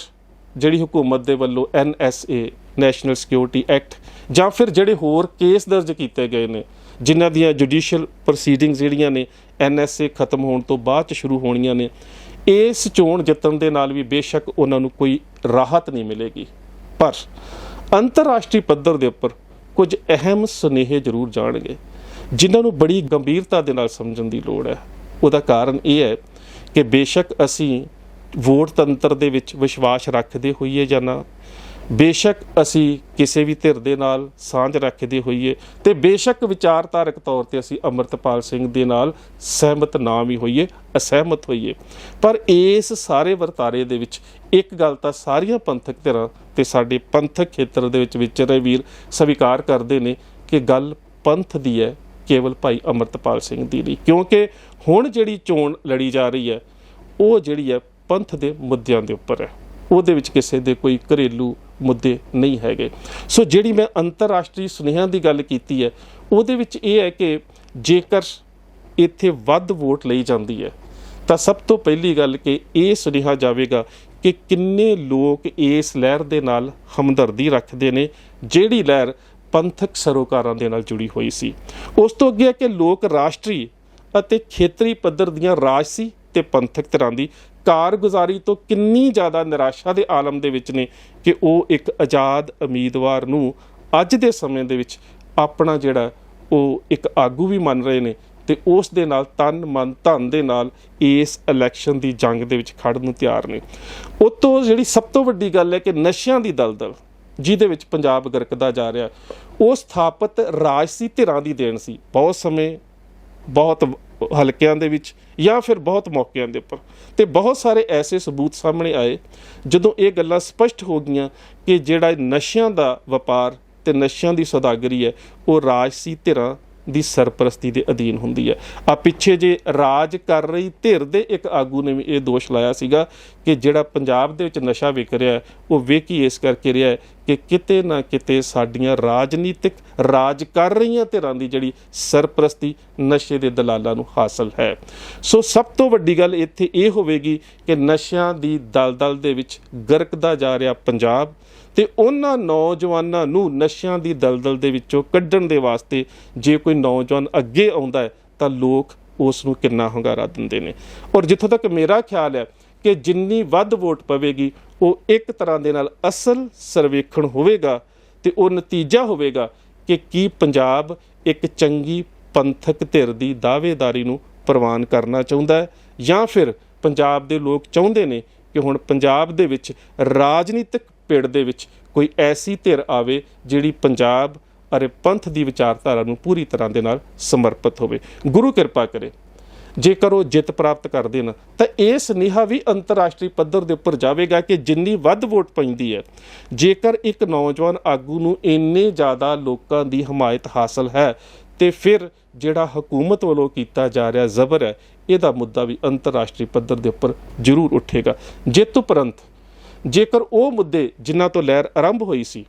ਜਿਹੜੀ ਹਕੂਮਤ ਦੇ ਵੱਲੋਂ ਐਨਐਸਏ ਨੈਸ਼ਨਲ ਸਿਕਿਉਰਿਟੀ ਐਕਟ ਜਾਂ ਫਿਰ ਜਿਹੜੇ ਹੋਰ ਕੇਸ ਦਰਜ ਕੀਤੇ ਗਏ ਨੇ ਜਿਨ੍ਹਾਂ ਦੀਆਂ ਜੁਡੀਸ਼ੀਅਲ ਪ੍ਰੋਸੀਡਿੰਗਸ ਜਿਹੜੀਆਂ ਨੇ ਐਨਐਸਏ ਖਤਮ ਹੋਣ ਤੋਂ ਬਾਅਦ ਚ ਸ਼ੁਰੂ ਹੋਣੀਆਂ ਨੇ, ਇਸ ਚੋਣ ਜਿੱਤਣ ਦੇ ਨਾਲ ਵੀ ਬੇਸ਼ੱਕ ਉਹਨਾਂ ਨੂੰ ਕੋਈ ਰਾਹਤ ਨਹੀਂ ਮਿਲੇਗੀ। ਪਰ ਅੰਤਰਰਾਸ਼ਟਰੀ ਪੱਧਰ ਦੇ ਉੱਪਰ ਕੁਝ ਅਹਿਮ ਸੁਨੇਹੇ ਜ਼ਰੂਰ ਜਾਣਗੇ, ਜਿਨ੍ਹਾਂ ਨੂੰ ਬੜੀ ਗੰਭੀਰਤਾ ਦੇ ਨਾਲ ਸਮਝਣ ਦੀ ਲੋੜ ਹੈ। ਉਹਦਾ ਕਾਰਨ ਇਹ ਹੈ ਕਿ ਬੇਸ਼ੱਕ ਅਸੀਂ ਵੋਟ ਤੰਤਰ ਦੇ ਵਿੱਚ ਵਿਸ਼ਵਾਸ ਰੱਖਦੇ ਹੋਈਏ ਜਾਂ ਨਾ ਬੇਸ਼ੱਕ ਅਸੀਂ ਕਿਸੇ ਵੀ ਧਿਰ ਦੇ ਨਾਲ ਸਾਂਝ ਰੱਖਦੇ ਹੋਈਏ ਤੇ ਬੇਸ਼ੱਕ ਵਿਚਾਰਧਾਰਕ ਤੌਰ ਤੇ ਅਸੀਂ ਅਮਰਤਪਾਲ ਸਿੰਘ ਦੇ ਨਾਲ ਸਹਿਮਤ ਨਾ ਵੀ ਹੋਈਏ, ਅਸਹਿਮਤ ਹੋਈਏ। ਪਰ ਇਸ ਸਾਰੇ ਵਰਤਾਰੇ ਦੇ ਵਿੱਚ ਇੱਕ ਗੱਲ ਤਾਂ ਸਾਰੀਆਂ ਪੰਥਕ ਧਿਰਾਂ ਤੇ ਸਾਡੇ ਪੰਥਕ ਖੇਤਰ ਦੇ ਵਿੱਚ ਵਿਚਰੇ ਵੀਰ ਸਵੀਕਾਰ ਕਰਦੇ ਨੇ ਕਿ ਗੱਲ ਪੰਥ ਦੀ ਹੈ, ਕੇਵਲ ਭਾਈ ਅਮਰਤਪਾਲ ਸਿੰਘ ਦੀ ਨਹੀਂ। ਕਿਉਂਕਿ ਹੁਣ ਜਿਹੜੀ ਚੋਣ ਲੜੀ ਜਾ ਰਹੀ ਹੈ, ਉਹ ਜਿਹੜੀ ਹੈ ਪੰਥ ਦੇ ਮੁੱਦਿਆਂ ਦੇ ਉੱਪਰ ਹੈ। ਉਹਦੇ ਵਿੱਚ ਕਿਸੇ ਦੇ ਕੋਈ ਘਰੇਲੂ ਮੁੱਦੇ ਨਹੀਂ ਹੈਗੇ। ਸੋ ਜਿਹੜੀ ਮੈਂ ਅੰਤਰਰਾਸ਼ਟਰੀ ਸੁਨੇਹਿਆਂ ਦੀ ਗੱਲ ਕੀਤੀ ਹੈ, ਉਹਦੇ ਵਿੱਚ ਇਹ ਹੈ ਕਿ ਜੇਕਰ ਇੱਥੇ ਵੱਧ ਵੋਟ ਲਈ ਜਾਂਦੀ ਹੈ, ਤਾਂ ਸਭ ਤੋਂ ਪਹਿਲੀ ਗੱਲ ਕਿ ਇਹ ਸੁਨੇਹਾ ਜਾਵੇਗਾ ਕਿ ਕਿੰਨੇ ਲੋਕ ਇਸ ਲਹਿਰ ਦੇ ਨਾਲ ਹਮਦਰਦੀ ਰੱਖਦੇ ਨੇ, ਜਿਹੜੀ ਲਹਿਰ ਪੰਥਕ ਸਰੋਕਾਰਾਂ ਦੇ ਨਾਲ ਜੁੜੀ ਹੋਈ ਸੀ। ਉਸ ਤੋਂ ਅੱਗੇ ਹੈ ਕਿ ਲੋਕ ਰਾਸ਼ਟਰੀ ਅਤੇ ਖੇਤਰੀ ਪੱਧਰ ਦੀਆਂ ਰਾਜਸੀ ਤੇ ਪੰਥਕ ਤਰ੍ਹਾਂ ਦੀ ਕਾਰਗੁਜ਼ਾਰੀ ਤੋਂ ਕਿੰਨੀ ਜ਼ਿਆਦਾ ਨਿਰਾਸ਼ਾ ਦੇ ਆਲਮ ਦੇ ਵਿੱਚ ਨੇ ਕਿ ਉਹ ਇੱਕ ਆਜ਼ਾਦ ਉਮੀਦਵਾਰ ਨੂੰ ਅੱਜ ਦੇ ਸਮੇਂ ਦੇ ਵਿੱਚ ਆਪਣਾ ਜਿਹੜਾ ਉਹ ਇੱਕ ਆਗੂ ਵੀ ਮੰਨ ਰਹੇ ਨੇ ਤੇ ਉਸ ਦੇ ਨਾਲ ਤਨ, ਮਨ, ਧਨ ਦੇ ਨਾਲ ਇਸ ਇਲੈਕਸ਼ਨ ਦੀ ਜੰਗ ਦੇ ਵਿੱਚ ਖੜਨ ਨੂੰ ਤਿਆਰ ਨੇ। ਉਤੋਂ ਜਿਹੜੀ ਸਭ ਤੋਂ ਵੱਡੀ ਗੱਲ ਹੈ ਕਿ ਨਸ਼ਿਆਂ ਦੀ ਦਲਦਲ, ਜਿਹਦੇ ਵਿੱਚ ਪੰਜਾਬ ਗਰਕਦਾ ਜਾ ਰਿਹਾ, ਉਹ ਸਥਾਪਿਤ ਰਾਜਸੀ ਧਿਰਾਂ ਦੀ ਦੇਣ ਸੀ। ਬਹੁਤ ਸਮੇਂ, ਬਹੁਤ ਹਲਕਿਆਂ ਦੇ ਵਿੱਚ ਜਾਂ ਫਿਰ ਬਹੁਤ ਮੌਕਿਆਂ ਦੇ ਉੱਪਰ। ਤੇ ਬਹੁਤ ਸਾਰੇ ਐਸੇ ਸਬੂਤ ਸਾਹਮਣੇ ਆਏ, ਜਦੋਂ ਇਹ ਗੱਲਾਂ ਸਪਸ਼ਟ ਹੋ ਗਈਆਂ ਕਿ ਜਿਹੜਾ ਨਸ਼ਿਆਂ ਦਾ ਵਪਾਰ ਤੇ ਨਸ਼ਿਆਂ ਦੀ ਸੌਦਾਗਰੀ ਹੈ, ਉਹ ਰਾਜਸੀ ਧਿਰਾਂ ਦੀ ਸਰਪ੍ਰਸਤੀ ਦੇ ਅਧੀਨ ਹੁੰਦੀ ਹੈ। ਆ ਪਿੱਛੇ ਜੇ ਰਾਜ ਕਰ ਰਹੀ ਧਿਰ ਦੇ ਇੱਕ ਆਗੂ ਨੇ ਵੀ ਇਹ ਦੋਸ਼ ਲਾਇਆ ਸੀਗਾ ਕਿ ਜਿਹੜਾ ਪੰਜਾਬ ਦੇ ਵਿੱਚ ਨਸ਼ਾ ਵਿਕ ਰਿਹਾ ਹੈ, ਉਹ ਵੇਖੀ ਇਸ ਕਰਕੇ ਰਿਹਾ ਕਿ ਕਿਤੇ ਨਾ ਕਿਤੇ ਸਾਡੀਆਂ ਰਾਜਨੀਤਿਕ ਰਾਜ ਕਰ ਰਹੀਆਂ ਧਿਰਾਂ ਦੀ ਜਿਹੜੀ ਸਰਪ੍ਰਸਤੀ ਨਸ਼ੇ ਦੇ ਦਲਾਲਾਂ ਨੂੰ ਹਾਸਲ ਹੈ। ਸੋ ਸਭ ਤੋਂ ਵੱਡੀ ਗੱਲ ਇੱਥੇ ਇਹ ਹੋਵੇਗੀ ਕਿ ਨਸ਼ਿਆਂ ਦੀ ਦਲਦਲ ਦੇ ਵਿੱਚ ਗਰਕਦਾ ਜਾ ਰਿਹਾ ਪੰਜਾਬ ਤੇ ਉਹਨਾਂ ਨੌਜਵਾਨਾਂ ਨੂੰ ਨਸ਼ਿਆਂ ਦੀ ਦਲਦਲ ਦੇ ਵਿੱਚੋਂ ਕੱਢਣ ਦੇ ਵਾਸਤੇ ਜੇ ਕੋਈ ਨੌਜਵਾਨ ਅੱਗੇ ਆਉਂਦਾ ਹੈ, ਤਾਂ ਲੋਕ ਉਸ ਨੂੰ ਕਿੰਨਾ ਹੰਗਾਰਾ ਦਿੰਦੇ ਨੇ। ਔਰ ਜਿੱਥੋਂ ਤੱਕ ਮੇਰਾ ਖਿਆਲ ਹੈ ਕਿ ਜਿੰਨੀ ਵੱਧ ਵੋਟ ਪਵੇਗੀ, ਉਹ ਇੱਕ ਤਰ੍ਹਾਂ ਦੇ ਨਾਲ ਅਸਲ ਸਰਵੇਖਣ ਹੋਵੇਗਾ ਤੇ ਉਹ ਨਤੀਜਾ ਹੋਵੇਗਾ ਕਿ ਕੀ ਪੰਜਾਬ ਇੱਕ ਚੰਗੀ ਪੰਥਕ ਧਿਰ ਦੀ ਦਾਅਵੇਦਾਰੀ ਨੂੰ ਪ੍ਰਵਾਨ ਕਰਨਾ ਚਾਹੁੰਦਾ ਹੈ ਜਾਂ ਫਿਰ ਪੰਜਾਬ ਦੇ ਲੋਕ ਚਾਹੁੰਦੇ ਨੇ ਕਿ ਹੁਣ ਪੰਜਾਬ ਦੇ ਵਿੱਚ ਰਾਜਨੀਤਿਕ ਪਿੰਡ ਦੇ ਵਿੱਚ ਕੋਈ ਐਸੀ ਧਿਰ ਆਵੇ ਜਿਹੜੀ ਪੰਜਾਬ ਅਤੇ ਪੰਥ ਦੀ ਵਿਚਾਰਧਾਰਾ ਨੂੰ ਪੂਰੀ ਤਰ੍ਹਾਂ ਦੇ ਨਾਲ ਸਮਰਪਿਤ ਹੋਵੇ। ਗੁਰੂ ਕਿਰਪਾ ਕਰੇ। ਜੇਕਰ ਉਹ ਜਿੱਤ ਪ੍ਰਾਪਤ ਕਰਦੇ ਨੇ, ਤਾਂ ਇਹ ਸੁਨੇਹਾ ਵੀ ਅੰਤਰਰਾਸ਼ਟਰੀ ਪੱਧਰ ਦੇ ਉੱਪਰ ਜਾਵੇਗਾ ਕਿ ਜਿੰਨੀ ਵੱਧ ਵੋਟ ਪੈਂਦੀ ਹੈ। ਜੇਕਰ ਇੱਕ ਨੌਜਵਾਨ ਆਗੂ ਨੂੰ ਇੰਨੇ ਜ਼ਿਆਦਾ ਲੋਕਾਂ ਦੀ ਹਮਾਇਤ ਹਾਸਲ ਹੈ, ਤੇ ਫਿਰ ਜਿਹੜਾ ਹਕੂਮਤ ਵੱਲੋਂ ਕੀਤਾ ਜਾ ਰਿਹਾ ਜ਼ਬਰ ਹੈ, ਇਹਦਾ ਮੁੱਦਾ ਵੀ ਅੰਤਰਰਾਸ਼ਟਰੀ ਪੱਧਰ ਦੇ ਉੱਪਰ ਜ਼ਰੂਰ ਉੱਠੇਗਾ। ਜਿੱਤ ਉਪਰੰਤ ਜੇਕਰ ਉਹ ਮੁੱਦੇ ਜਿਨ੍ਹਾਂ ਤੋਂ ਲਹਿਰ ਆਰੰਭ ਹੋਈ ਸੀ,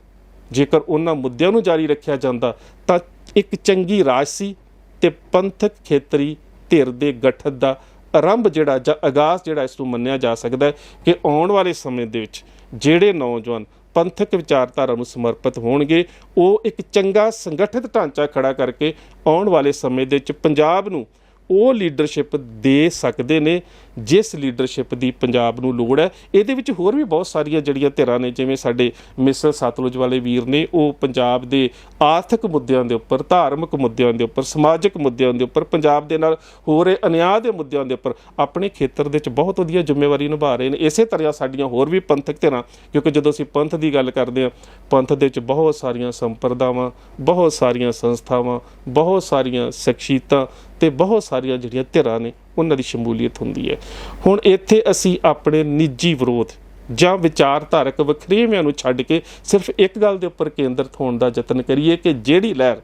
ਜੇਕਰ ਉਹਨਾਂ ਮੁੱਦਿਆਂ ਨੂੰ ਜਾਰੀ ਰੱਖਿਆ ਜਾਂਦਾ, ਤਾਂ ਇੱਕ ਚੰਗੀ ਰਾਜ ਸੀ ਤੇ ਪੰਥਕ ਖੇਤਰੀ ਧਿਰ ਦੇ ਗਠਨ ਦਾ ਆਰੰਭ ਜਿਹੜਾ ਜਾਂ ਆਗਾਜ਼ ਜਿਹੜਾ ਇਸ ਨੂੰ ਮੰਨਿਆ ਜਾ ਸਕਦਾ ਹੈ ਕਿ ਆਉਣ ਵਾਲੇ ਸਮੇਂ ਦੇ ਵਿੱਚ ਜਿਹੜੇ ਨੌਜਵਾਨ ਪੰਥਕ ਵਿਚਾਰਧਾਰਾ ਨੂੰ ਸਮਰਪਿਤ ਹੋਣਗੇ, ਉਹ ਇੱਕ ਚੰਗਾ ਸੰਗਠਿਤ ਢਾਂਚਾ ਖੜਾ ਕਰਕੇ ਆਉਣ ਵਾਲੇ ਸਮੇਂ ਦੇ ਵਿੱਚ ਪੰਜਾਬ ਨੂੰ ਉਹ ਲੀਡਰਸ਼ਿਪ ਦੇ ਸਕਦੇ ਨੇ, ਜਿਸ ਲੀਡਰਸ਼ਿਪ ਦੀ ਪੰਜਾਬ ਨੂੰ ਲੋੜ ਹੈ। ਇਹਦੇ ਵਿੱਚ ਹੋਰ ਵੀ ਬਹੁਤ ਸਾਰੀਆਂ ਜਿਹੜੀਆਂ ਧਿਰਾਂ ਨੇ, ਜਿਵੇਂ ਸਾਡੇ ਮਿਸਰ ਸਤਲੁਜ ਵਾਲੇ ਵੀਰ ਨੇ, ਉਹ ਪੰਜਾਬ ਦੇ ਆਰਥਿਕ ਮੁੱਦਿਆਂ ਦੇ ਉੱਪਰ, ਧਾਰਮਿਕ ਮੁੱਦਿਆਂ ਦੇ ਉੱਪਰ, ਸਮਾਜਿਕ ਮੁੱਦਿਆਂ ਦੇ ਉੱਪਰ, ਪੰਜਾਬ ਦੇ ਨਾਲ ਹੋ ਰਹੇ ਅਨਿਆਂ ਦੇ ਮੁੱਦਿਆਂ ਦੇ ਉੱਪਰ ਆਪਣੇ ਖੇਤਰ ਦੇ ਵਿੱਚ ਬਹੁਤ ਵਧੀਆ ਜ਼ਿੰਮੇਵਾਰੀ ਨਿਭਾ ਰਹੇ ਨੇ। ਇਸੇ ਤਰ੍ਹਾਂ ਸਾਡੀਆਂ ਹੋਰ ਵੀ ਪੰਥਕ ਧਿਰਾਂ, ਕਿਉਂਕਿ ਜਦੋਂ ਅਸੀਂ ਪੰਥ ਦੀ ਗੱਲ ਕਰਦੇ ਹਾਂ, ਪੰਥ ਦੇ ਵਿੱਚ ਬਹੁਤ ਸਾਰੀਆਂ ਸੰਪਰਦਾਵਾਂ, ਬਹੁਤ ਸਾਰੀਆਂ ਸੰਸਥਾਵਾਂ, ਬਹੁਤ ਸਾਰੀਆਂ ਸ਼ਖਸੀਅਤਾਂ ਤੇ ਬਹੁਤ ਸਾਰੀਆਂ ਜਿਹੜੀਆਂ ਧਿਰਾਂ ਨੇ, ਉਹਨਾਂ ਦੀ ਸ਼ਮੂਲੀਅਤ ਹੁੰਦੀ ਹੈ। ਹੁਣ ਇੱਥੇ ਅਸੀਂ ਆਪਣੇ ਨਿੱਜੀ ਵਿਰੋਧ ਜਾਂ ਵਿਚਾਰਧਾਰਕ ਵਖਰੇਵਿਆਂ ਨੂੰ ਛੱਡ ਕੇ ਸਿਰਫ ਇੱਕ ਗੱਲ ਦੇ ਉੱਪਰ ਕੇਂਦਰਿਤ ਹੋਣ ਦਾ ਯਤਨ ਕਰੀਏ ਕਿ ਜਿਹੜੀ ਲਹਿਰ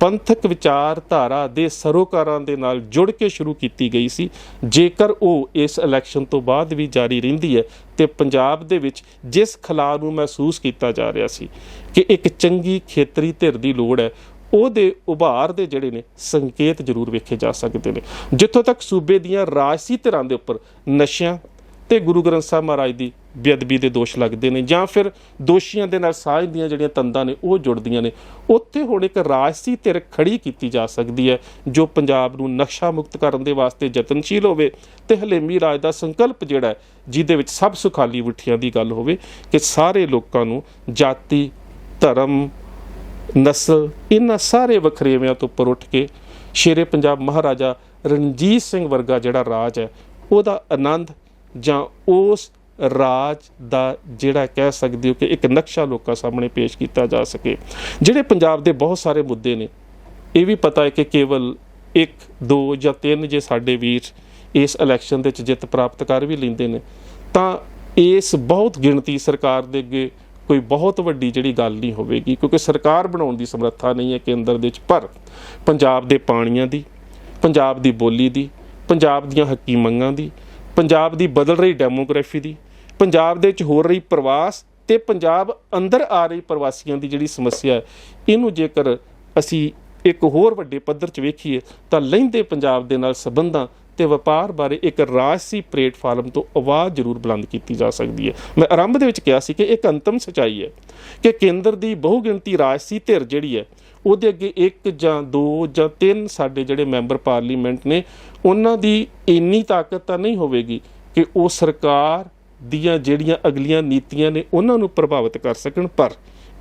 ਪੰਥਕ ਵਿਚਾਰਧਾਰਾ ਦੇ ਸਰੋਕਾਰਾਂ ਦੇ ਨਾਲ ਜੁੜ ਕੇ ਸ਼ੁਰੂ ਕੀਤੀ ਗਈ ਸੀ, ਜੇਕਰ ਉਹ ਇਸ ਇਲੈਕਸ਼ਨ ਤੋਂ ਬਾਅਦ ਵੀ ਜਾਰੀ ਰਹਿੰਦੀ ਹੈ, ਤੇ ਪੰਜਾਬ ਦੇ ਵਿੱਚ ਜਿਸ ਖਲਾਅ ਨੂੰ ਮਹਿਸੂਸ ਕੀਤਾ ਜਾ ਰਿਹਾ ਸੀ ਕਿ ਇੱਕ ਚੰਗੀ ਖੇਤਰੀ ਧਿਰ ਦੀ ਲੋੜ ਹੈ ਉਹਦੇ ਉਭਾਰ ਦੇ ਜਿਹੜੇ ਨੇ ਸੰਕੇਤ ਜ਼ਰੂਰ ਵੇਖੇ ਜਾ ਸਕਦੇ ਨੇ। ਜਿੱਥੋਂ ਤੱਕ ਸੂਬੇ ਦੀਆਂ ਰਾਜਸੀ ਧਿਰਾਂ ਦੇ ਉੱਪਰ ਨਸ਼ਿਆਂ ਤੇ ਗੁਰੂ ਗ੍ਰੰਥ ਸਾਹਿਬ ਮਹਾਰਾਜ ਦੀ ਬੇਅਦਬੀ ਦੇ ਦੋਸ਼ ਲੱਗਦੇ ਨੇ ਜਾਂ ਫਿਰ ਦੋਸ਼ੀਆਂ ਦੇ ਨਾਲ ਸਾਂਝ ਦੀਆਂ ਜਿਹੜੀਆਂ ਤੰਦਾਂ ਨੇ ਉਹ ਜੁੜਦੀਆਂ ਨੇ, ਉੱਥੇ ਹੁਣ ਇੱਕ ਰਾਜਸੀ ਧਿਰ ਖੜੀ ਕੀਤੀ ਜਾ ਸਕਦੀ ਹੈ, ਜੋ ਪੰਜਾਬ ਨੂੰ ਨਕਸ਼ਾ ਮੁਕਤ ਕਰਨ ਦੇ ਵਾਸਤੇ ਯਤਨਸ਼ੀਲ ਹੋਵੇ ਤੇ ਹਲੇਮੀ ਰਾਜ ਦਾ ਸੰਕਲਪ ਜਿਹੜਾ ਜਿਹਦੇ ਵਿੱਚ ਸਭ ਸੁਖਾਲੀ ਮੁੱਠੀਆਂ ਦੀ ਗੱਲ ਹੋਵੇ ਕਿ ਸਾਰੇ ਲੋਕਾਂ ਨੂੰ ਜਾਤੀ, ਧਰਮ ਨਸਲ, ਇਹਨਾਂ ਸਾਰੇ ਵਖਰੇਵਿਆਂ ਤੋਂ ਉੱਪਰ ਉੱਠ ਕੇ ਸ਼ੇਰੇ ਪੰਜਾਬ ਮਹਾਰਾਜਾ ਰਣਜੀਤ ਸਿੰਘ ਵਰਗਾ ਜਿਹੜਾ ਰਾਜ ਹੈ, ਉਹਦਾ ਆਨੰਦ ਜਾਂ ਉਸ ਰਾਜ ਦਾ ਜਿਹੜਾ ਕਹਿ ਸਕਦੇ ਹੋ ਕਿ ਇੱਕ ਨਕਸ਼ਾ ਲੋਕਾਂ ਸਾਹਮਣੇ ਪੇਸ਼ ਕੀਤਾ ਜਾ ਸਕੇ। ਜਿਹੜੇ ਪੰਜਾਬ ਦੇ ਬਹੁਤ ਸਾਰੇ ਮੁੱਦੇ ਨੇ, ਇਹ ਵੀ ਪਤਾ ਹੈ ਕਿ ਕੇਵਲ 1 2 ਜਾਂ 3 ਜੇ ਸਾਡੇ ਵੀਰ ਇਸ ਇਲੈਕਸ਼ਨ ਦੇ ਵਿੱਚ ਜਿੱਤ ਪ੍ਰਾਪਤ ਕਰ ਵੀ ਲੈਂਦੇ ਨੇ, ਤਾਂ ਇਸ ਬਹੁਤ ਗਿਣਤੀ ਸਰਕਾਰ ਦੇ ਅੱਗੇ ਕੋਈ ਬਹੁਤ ਵੱਡੀ ਜਿਹੜੀ ਗੱਲ ਨਹੀਂ ਹੋਵੇਗੀ, ਕਿਉਂਕਿ ਸਰਕਾਰ ਬਣਾਉਣ ਦੀ ਸਮਰੱਥਾ ਨਹੀਂ ਹੈ ਕੇਂਦਰ ਦੇ ਵਿੱਚ, ਪਰ ਪੰਜਾਬ ਦੇ ਪਾਣੀਆਂ ਦੀ, ਪੰਜਾਬ ਦੀ ਬੋਲੀ ਦੀ, ਪੰਜਾਬ ਦੀਆਂ ਹੱਕੀ ਮੰਗਾਂ ਦੀ, ਪੰਜਾਬ ਦੀ ਬਦਲ ਰਹੀ ਡੈਮੋਗ੍ਰਾਫੀ ਦੀ, ਪੰਜਾਬ ਦੇ ਵਿੱਚ ਹੋ ਰਹੀ ਪ੍ਰਵਾਸ ਤੇ ਪੰਜਾਬ ਅੰਦਰ ਆ ਰਹੀ ਪ੍ਰਵਾਸੀਆਂ ਦੀ ਜਿਹੜੀ ਸਮੱਸਿਆ ਹੈ, ਇਹਨੂੰ ਜੇਕਰ ਅਸੀਂ ਇੱਕ ਹੋਰ ਵੱਡੇ ਪੱਧਰ 'ਚ ਵੇਖੀਏ, ਤਾਂ ਲਹਿੰਦੇ ਪੰਜਾਬ ਦੇ ਨਾਲ ਸੰਬੰਧਾਂ ਤੇ ਵਪਾਰ ਬਾਰੇ ਇੱਕ ਰਾਜਸੀ ਪਲੇਟਫਾਰਮ ਤੋਂ ਆਵਾਜ਼ ਜ਼ਰੂਰ ਬੁਲੰਦ ਕੀਤੀ ਜਾ ਸਕਦੀ ਹੈ। ਮੈਂ ਆਰੰਭ ਦੇ ਵਿੱਚ ਕਿਹਾ ਸੀ ਕਿ ਇੱਕ ਅੰਤਮ ਸਚਾਈ ਹੈ ਕਿ ਕੇਂਦਰ ਦੀ ਬਹੁਗਿਣਤੀ ਰਾਜਸੀ ਧਿਰ ਜਿਹੜੀ ਹੈ, ਉਹਦੇ ਅੱਗੇ ਇੱਕ ਜਾਂ ਦੋ ਜਾਂ ਤਿੰਨ ਸਾਡੇ ਜਿਹੜੇ ਮੈਂਬਰ ਪਾਰਲੀਮੈਂਟ ਨੇ, ਉਹਨਾਂ ਦੀ ਇੰਨੀ ਤਾਕਤ ਤਾਂ ਨਹੀਂ ਹੋਵੇਗੀ ਕਿ ਉਹ ਸਰਕਾਰ ਦੀਆਂ ਜਿਹੜੀਆਂ ਅਗਲੀਆਂ ਨੀਤੀਆਂ ਨੇ, ਉਹਨਾਂ ਨੂੰ ਪ੍ਰਭਾਵਿਤ ਕਰ ਸਕਣ। ਪਰ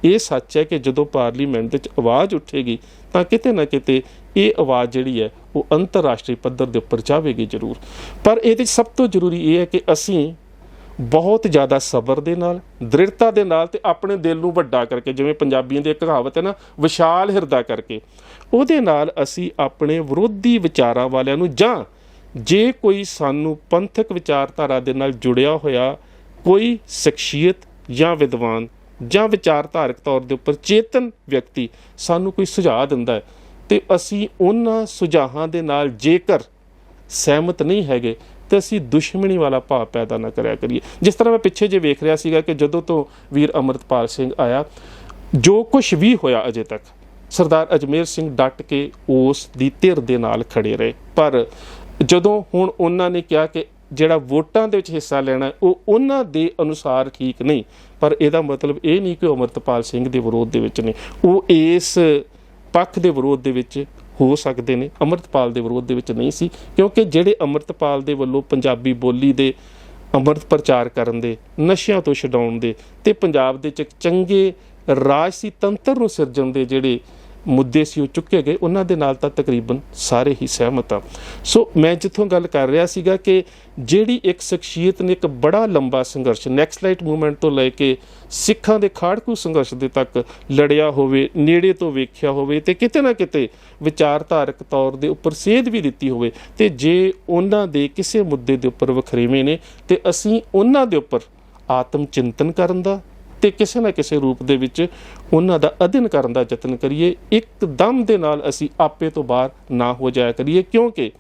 ਇਹ ਸੱਚ ਹੈ ਕਿ ਜਦੋਂ ਪਾਰਲੀਮੈਂਟ ਵਿੱਚ ਆਵਾਜ਼ ਉੱਠੇਗੀ ਤਾਂ ਕਿਤੇ ਨਾ ਕਿਤੇ ਇਹ ਆਵਾਜ਼ ਜਿਹੜੀ ਹੈ ਉਹ ਅੰਤਰਰਾਸ਼ਟਰੀ ਪੱਧਰ ਦੇ ਉੱਪਰ ਜਾਵੇਗੀ ਜ਼ਰੂਰ। ਪਰ ਇਹਦੇ 'ਚ ਸਭ ਤੋਂ ਜ਼ਰੂਰੀ ਇਹ ਹੈ ਕਿ ਅਸੀਂ ਬਹੁਤ ਜ਼ਿਆਦਾ ਸਬਰ ਦੇ ਨਾਲ, ਦ੍ਰਿੜਤਾ ਦੇ ਨਾਲ ਤੇ ਆਪਣੇ ਦਿਲ ਨੂੰ ਵੱਡਾ ਕਰਕੇ, ਜਿਵੇਂ ਪੰਜਾਬੀਆਂ ਦੀ ਇੱਕ ਕਹਾਵਤ ਹੈ ਨਾ, ਵਿਸ਼ਾਲ ਹਿਰਦਾ ਕਰਕੇ, ਉਹਦੇ ਨਾਲ ਅਸੀਂ ਆਪਣੇ ਵਿਰੋਧੀ ਵਿਚਾਰਾਂ ਵਾਲਿਆਂ ਨੂੰ ਜਾਂ ਜੇ ਕੋਈ ਸਾਨੂੰ ਪੰਥਕ ਵਿਚਾਰਧਾਰਾ ਦੇ ਨਾਲ ਜੁੜਿਆ ਹੋਇਆ ਕੋਈ ਸ਼ਖਸੀਅਤ ਜਾਂ ਵਿਦਵਾਨ ਜਾਂ ਵਿਚਾਰਧਾਰਕ ਤੌਰ ਦੇ ਉੱਪਰ ਚੇਤਨ ਵਿਅਕਤੀ ਸਾਨੂੰ ਕੋਈ ਸੁਝਾਅ ਦਿੰਦਾ ਹੈ, ਤੇ ਅਸੀਂ ਉਹਨਾਂ ਸੁਝਾਹਾਂ ਦੇ ਨਾਲ ਜੇਕਰ ਸਹਿਮਤ ਨਹੀਂ ਹੈਗੇ, ਤੇ ਅਸੀਂ ਦੁਸ਼ਮਣੀ ਵਾਲਾ ਭਾਵ ਪੈਦਾ ਨਾ ਕਰਿਆ ਕਰੀਏ। ਜਿਸ ਤਰ੍ਹਾਂ ਮੈਂ ਪਿੱਛੇ ਜੇ ਵੇਖ ਰਿਹਾ ਸੀਗਾ ਕਿ ਜਦੋਂ ਤੋਂ ਵੀਰ ਅਮਰਤਪਾਲ ਸਿੰਘ ਆਇਆ, ਜੋ ਕੁਝ ਵੀ ਹੋਇਆ ਅਜੇ ਤੱਕ, ਸਰਦਾਰ ਅਜਮੇਰ ਸਿੰਘ ਡਟ ਕੇ ਉਸ ਦੀ ਧਿਰ ਦੇ ਨਾਲ ਖੜੇ ਰਹੇ। ਪਰ ਜਦੋਂ ਹੁਣ ਉਹਨਾਂ ਨੇ ਕਿਹਾ ਕਿ ਜਿਹੜਾ ਵੋਟਾਂ ਦੇ ਵਿੱਚ ਹਿੱਸਾ ਲੈਣਾ ਉਹ ਉਹਨਾਂ ਦੇ ਅਨੁਸਾਰ ਠੀਕ ਨਹੀਂ। ਪਰ ਇਹਦਾ ਮਤਲਬ ਇਹ ਨਹੀਂ ਕਿ ਉਹ ਅਮਰਤਪਾਲ ਸਿੰਘ ਦੇ ਵਿਰੋਧ ਦੇ ਵਿੱਚ ਨੇ। ਉਹ ਇਸ ਪੱਖ ਦੇ ਵਿਰੋਧ ਦੇ ਵਿੱਚ ਹੋ ਸਕਦੇ ਨੇ। ਅਮਰਤਪਾਲ ਦੇ ਵਿਰੋਧ ਦੇ ਵਿੱਚ ਨਹੀਂ ਸੀ, ਕਿਉਂਕਿ ਜਿਹੜੇ ਅਮਰਤਪਾਲ ਦੇ ਵੱਲੋਂ ਪੰਜਾਬੀ ਬੋਲੀ ਦੇ ਅੰਮ੍ਰਿਤ ਪ੍ਰਚਾਰ ਕਰਨ ਦੇ, ਨਸ਼ਿਆਂ ਤੋਂ ਛਡਾਉਣ ਦੇ ਤੇ ਪੰਜਾਬ ਦੇ ਚ ਇੱਕ ਚੰਗੇ ਰਾਜਸੀ ਤੰਤਰ ਨੂੰ ਸਿਰਜਣ ਦੇ ਜਿਹੜੇ ਮੁੱਦੇ ਸੀ ਉਹ ਚੁੱਕੇ ਗਏ, ਉਹਨਾਂ ਦੇ ਨਾਲ ਤਾਂ ਤਕਰੀਬਨ ਸਾਰੇ ਹੀ ਸਹਿਮਤ ਆ ਸੋ ਮੈਂ ਜਿੱਥੋਂ ਗੱਲ ਕਰ ਰਿਹਾ ਸੀਗਾ ਕਿ ਜਿਹੜੀ ਇੱਕ ਸ਼ਖਸੀਅਤ ਨੇ ਇੱਕ ਬੜਾ ਲੰਬਾ ਸੰਘਰਸ਼ ਨੈਕਸਟ ਲਾਈਟ ਮੂਵਮੈਂਟ ਤੋਂ ਲੈ ਕੇ ਸਿੱਖਾਂ ਦੇ ਖਾੜਕੂ ਸੰਘਰਸ਼ ਦੇ ਤੱਕ ਲੜਿਆ ਹੋਵੇ, ਨੇੜੇ ਤੋਂ ਵੇਖਿਆ ਹੋਵੇ ਤੇ ਕਿਤੇ ਨਾ ਕਿਤੇ ਵਿਚਾਰਧਾਰਕ ਤੌਰ ਦੇ ਉੱਪਰ ਸੇਧ ਵੀ ਦਿੱਤੀ ਹੋਵੇ ਤੇ ਜੇ ਉਹਨਾਂ ਦੇ ਕਿਸੇ ਮੁੱਦੇ ਦੇ ਉੱਪਰ ਵਖਰੇਵੇਂ ਨੇ ਤੇ ਅਸੀਂ ਉਹਨਾਂ ਦੇ ਉੱਪਰ ਆਤਮ ਚਿੰਤਨ ਕਰਨ ਦਾ ਤੇ ਕਿਸੇ ਨਾ ਕਿਸੇ ਰੂਪ ਦੇ ਵਿੱਚ ਉਹਨਾਂ ਦਾ ਅਧਿਨ ਕਰਨ ਦਾ ਯਤਨ ਕਰੀਏ। ਇੱਕਦਮ ਦੇ ਨਾਲ ਅਸੀਂ ਆਪੇ ਤੋਂ ਬਾਹਰ ਨਾ ਹੋ ਜਾਇਆ ਕਰੀਏ, ਕਿਉਂਕਿ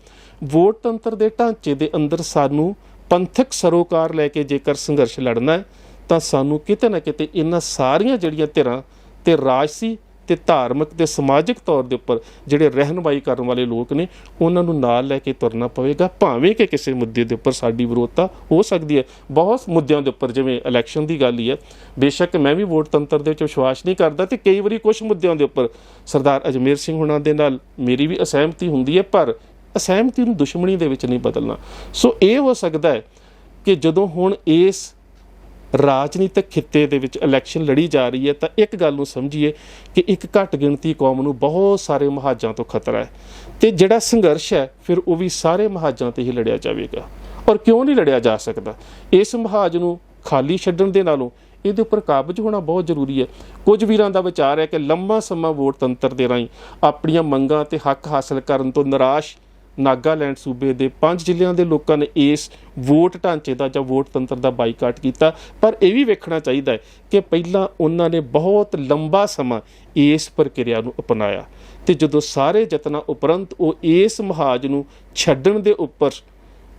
ਵੋਟ ਤੰਤਰ ਦੇ ਢਾਂਚੇ ਦੇ ਅੰਦਰ ਸਾਨੂੰ ਪੰਥਕ ਸਰੋਕਾਰ ਲੈ ਕੇ ਜੇਕਰ ਸੰਘਰਸ਼ ਲੜਨਾ ਹੈ, ਤਾਂ ਸਾਨੂੰ ਕਿਤੇ ਨਾ ਕਿਤੇ ਇਹਨਾਂ ਸਾਰੀਆਂ ਜਿਹੜੀਆਂ ਧਿਰਾਂ ਤੇ ਰਾਜਸੀ ਤੇ ਧਾਰਮਿਕ ਤੇ ਸਮਾਜਿਕ ਤੌਰ ਦੇ ਉੱਪਰ ਜਿਹੜੇ ਰਹਿਨਮਾਈ ਕਰਨ ਵਾਲੇ ਲੋਕ ਨੇ, ਉਹਨਾਂ ਨੂੰ ਨਾਲ ਲੈ ਕੇ ਤੁਰਨਾ ਪਵੇਗਾ। ਭਾਵੇਂ ਕਿ ਕਿਸੇ ਮੁੱਦੇ ਦੇ ਉੱਪਰ ਸਾਡੀ ਵਿਰੋਧਤਾ ਹੋ ਸਕਦੀ ਹੈ। ਬਹੁਤ ਮੁੱਦਿਆਂ ਦੇ ਉੱਪਰ ਜਿਵੇਂ ਇਲੈਕਸ਼ਨ ਦੀ ਗੱਲ ਹੀ ਹੈ, ਬੇਸ਼ੱਕ ਮੈਂ ਵੀ ਵੋਟ ਤੰਤਰ ਦੇ ਵਿੱਚ ਵਿਸ਼ਵਾਸ ਨਹੀਂ ਕਰਦਾ ਤੇ ਕਈ ਵਾਰੀ ਕੁਝ ਮੁੱਦਿਆਂ ਦੇ ਉੱਪਰ ਸਰਦਾਰ ਅਜਮੇਰ ਸਿੰਘ ਹੁਣਾਂ ਦੇ ਨਾਲ ਮੇਰੀ ਵੀ ਅਸਹਿਮਤੀ ਹੁੰਦੀ ਹੈ, ਪਰ ਅਸਹਿਮਤੀ ਨੂੰ ਦੁਸ਼ਮਣੀ ਦੇ ਵਿੱਚ ਨਹੀਂ ਬਦਲਣਾ। ਸੋ ਇਹ ਹੋ ਸਕਦਾ ਹੈ ਕਿ ਜਦੋਂ ਹੁਣ ਇਸ ਰਾਜਨੀਤਿਕ ਖਿੱਤੇ ਦੇ ਵਿੱਚ ਇਲੈਕਸ਼ਨ ਲੜੀ ਜਾ ਰਹੀ ਹੈ, ਤਾਂ ਇੱਕ ਗੱਲ ਨੂੰ ਸਮਝੀਏ ਕਿ ਇੱਕ ਘੱਟ ਗਿਣਤੀ ਕੌਮ ਨੂੰ ਬਹੁਤ ਸਾਰੇ ਮਹਾਜਾਂ ਤੋਂ ਖਤਰਾ ਹੈ। ਤੇ ਜਿਹੜਾ ਸੰਘਰਸ਼ ਹੈ, ਫਿਰ ਉਹ ਵੀ ਸਾਰੇ ਮਹਾਜਾਂ ਤੇ ਹੀ ਲੜਿਆ ਜਾਵੇਗਾ। ਔਰ ਕਿਉਂ ਨਹੀਂ ਲੜਿਆ ਜਾ ਸਕਦਾ? ਇਸ ਮਹਾਜ ਨੂੰ ਖਾਲੀ ਛੱਡਣ ਦੇ ਨਾਲੋਂ ਇਹਦੇ ਉੱਪਰ ਕਾਬਜ ਹੋਣਾ ਬਹੁਤ ਜ਼ਰੂਰੀ ਹੈ। ਕੁਝ ਵੀਰਾਂ ਦਾ ਵਿਚਾਰ ਹੈ ਕਿ ਲੰਮਾ ਸਮਾਂ ਵੋਟ ਤੰਤਰ ਦੇ ਰਾਹੀਂ ਆਪਣੀਆਂ ਮੰਗਾਂ ਤੇ ਹੱਕ ਹਾਸਲ ਕਰਨ ਤੋਂ ਨਿਰਾਸ਼ ਨਾਗਾਲੈਂਡ ਸੂਬੇ ਦੇ ਪੰਜ ਜ਼ਿਲ੍ਹਿਆਂ ਦੇ ਲੋਕਾਂ ਨੇ ਇਸ ਵੋਟ ਢਾਂਚੇ ਦਾ ਜਾਂ ਵੋਟ ਤੰਤਰ ਦਾ ਬਾਈਕਾਟ ਕੀਤਾ। ਪਰ ਇਹ ਵੀ ਵੇਖਣਾ ਚਾਹੀਦਾ ਹੈ ਕਿ ਪਹਿਲਾਂ ਉਹਨਾਂ ਨੇ ਬਹੁਤ ਲੰਬਾ ਸਮਾਂ ਇਸ ਪ੍ਰਕਿਰਿਆ ਨੂੰ ਅਪਣਾਇਆ ਤੇ ਜਦੋਂ ਸਾਰੇ ਯਤਨਾਂ ਉਪਰੰਤ ਉਹ ਇਸ ਮਹਾਜ ਨੂੰ ਛੱਡਣ ਦੇ ਉੱਪਰ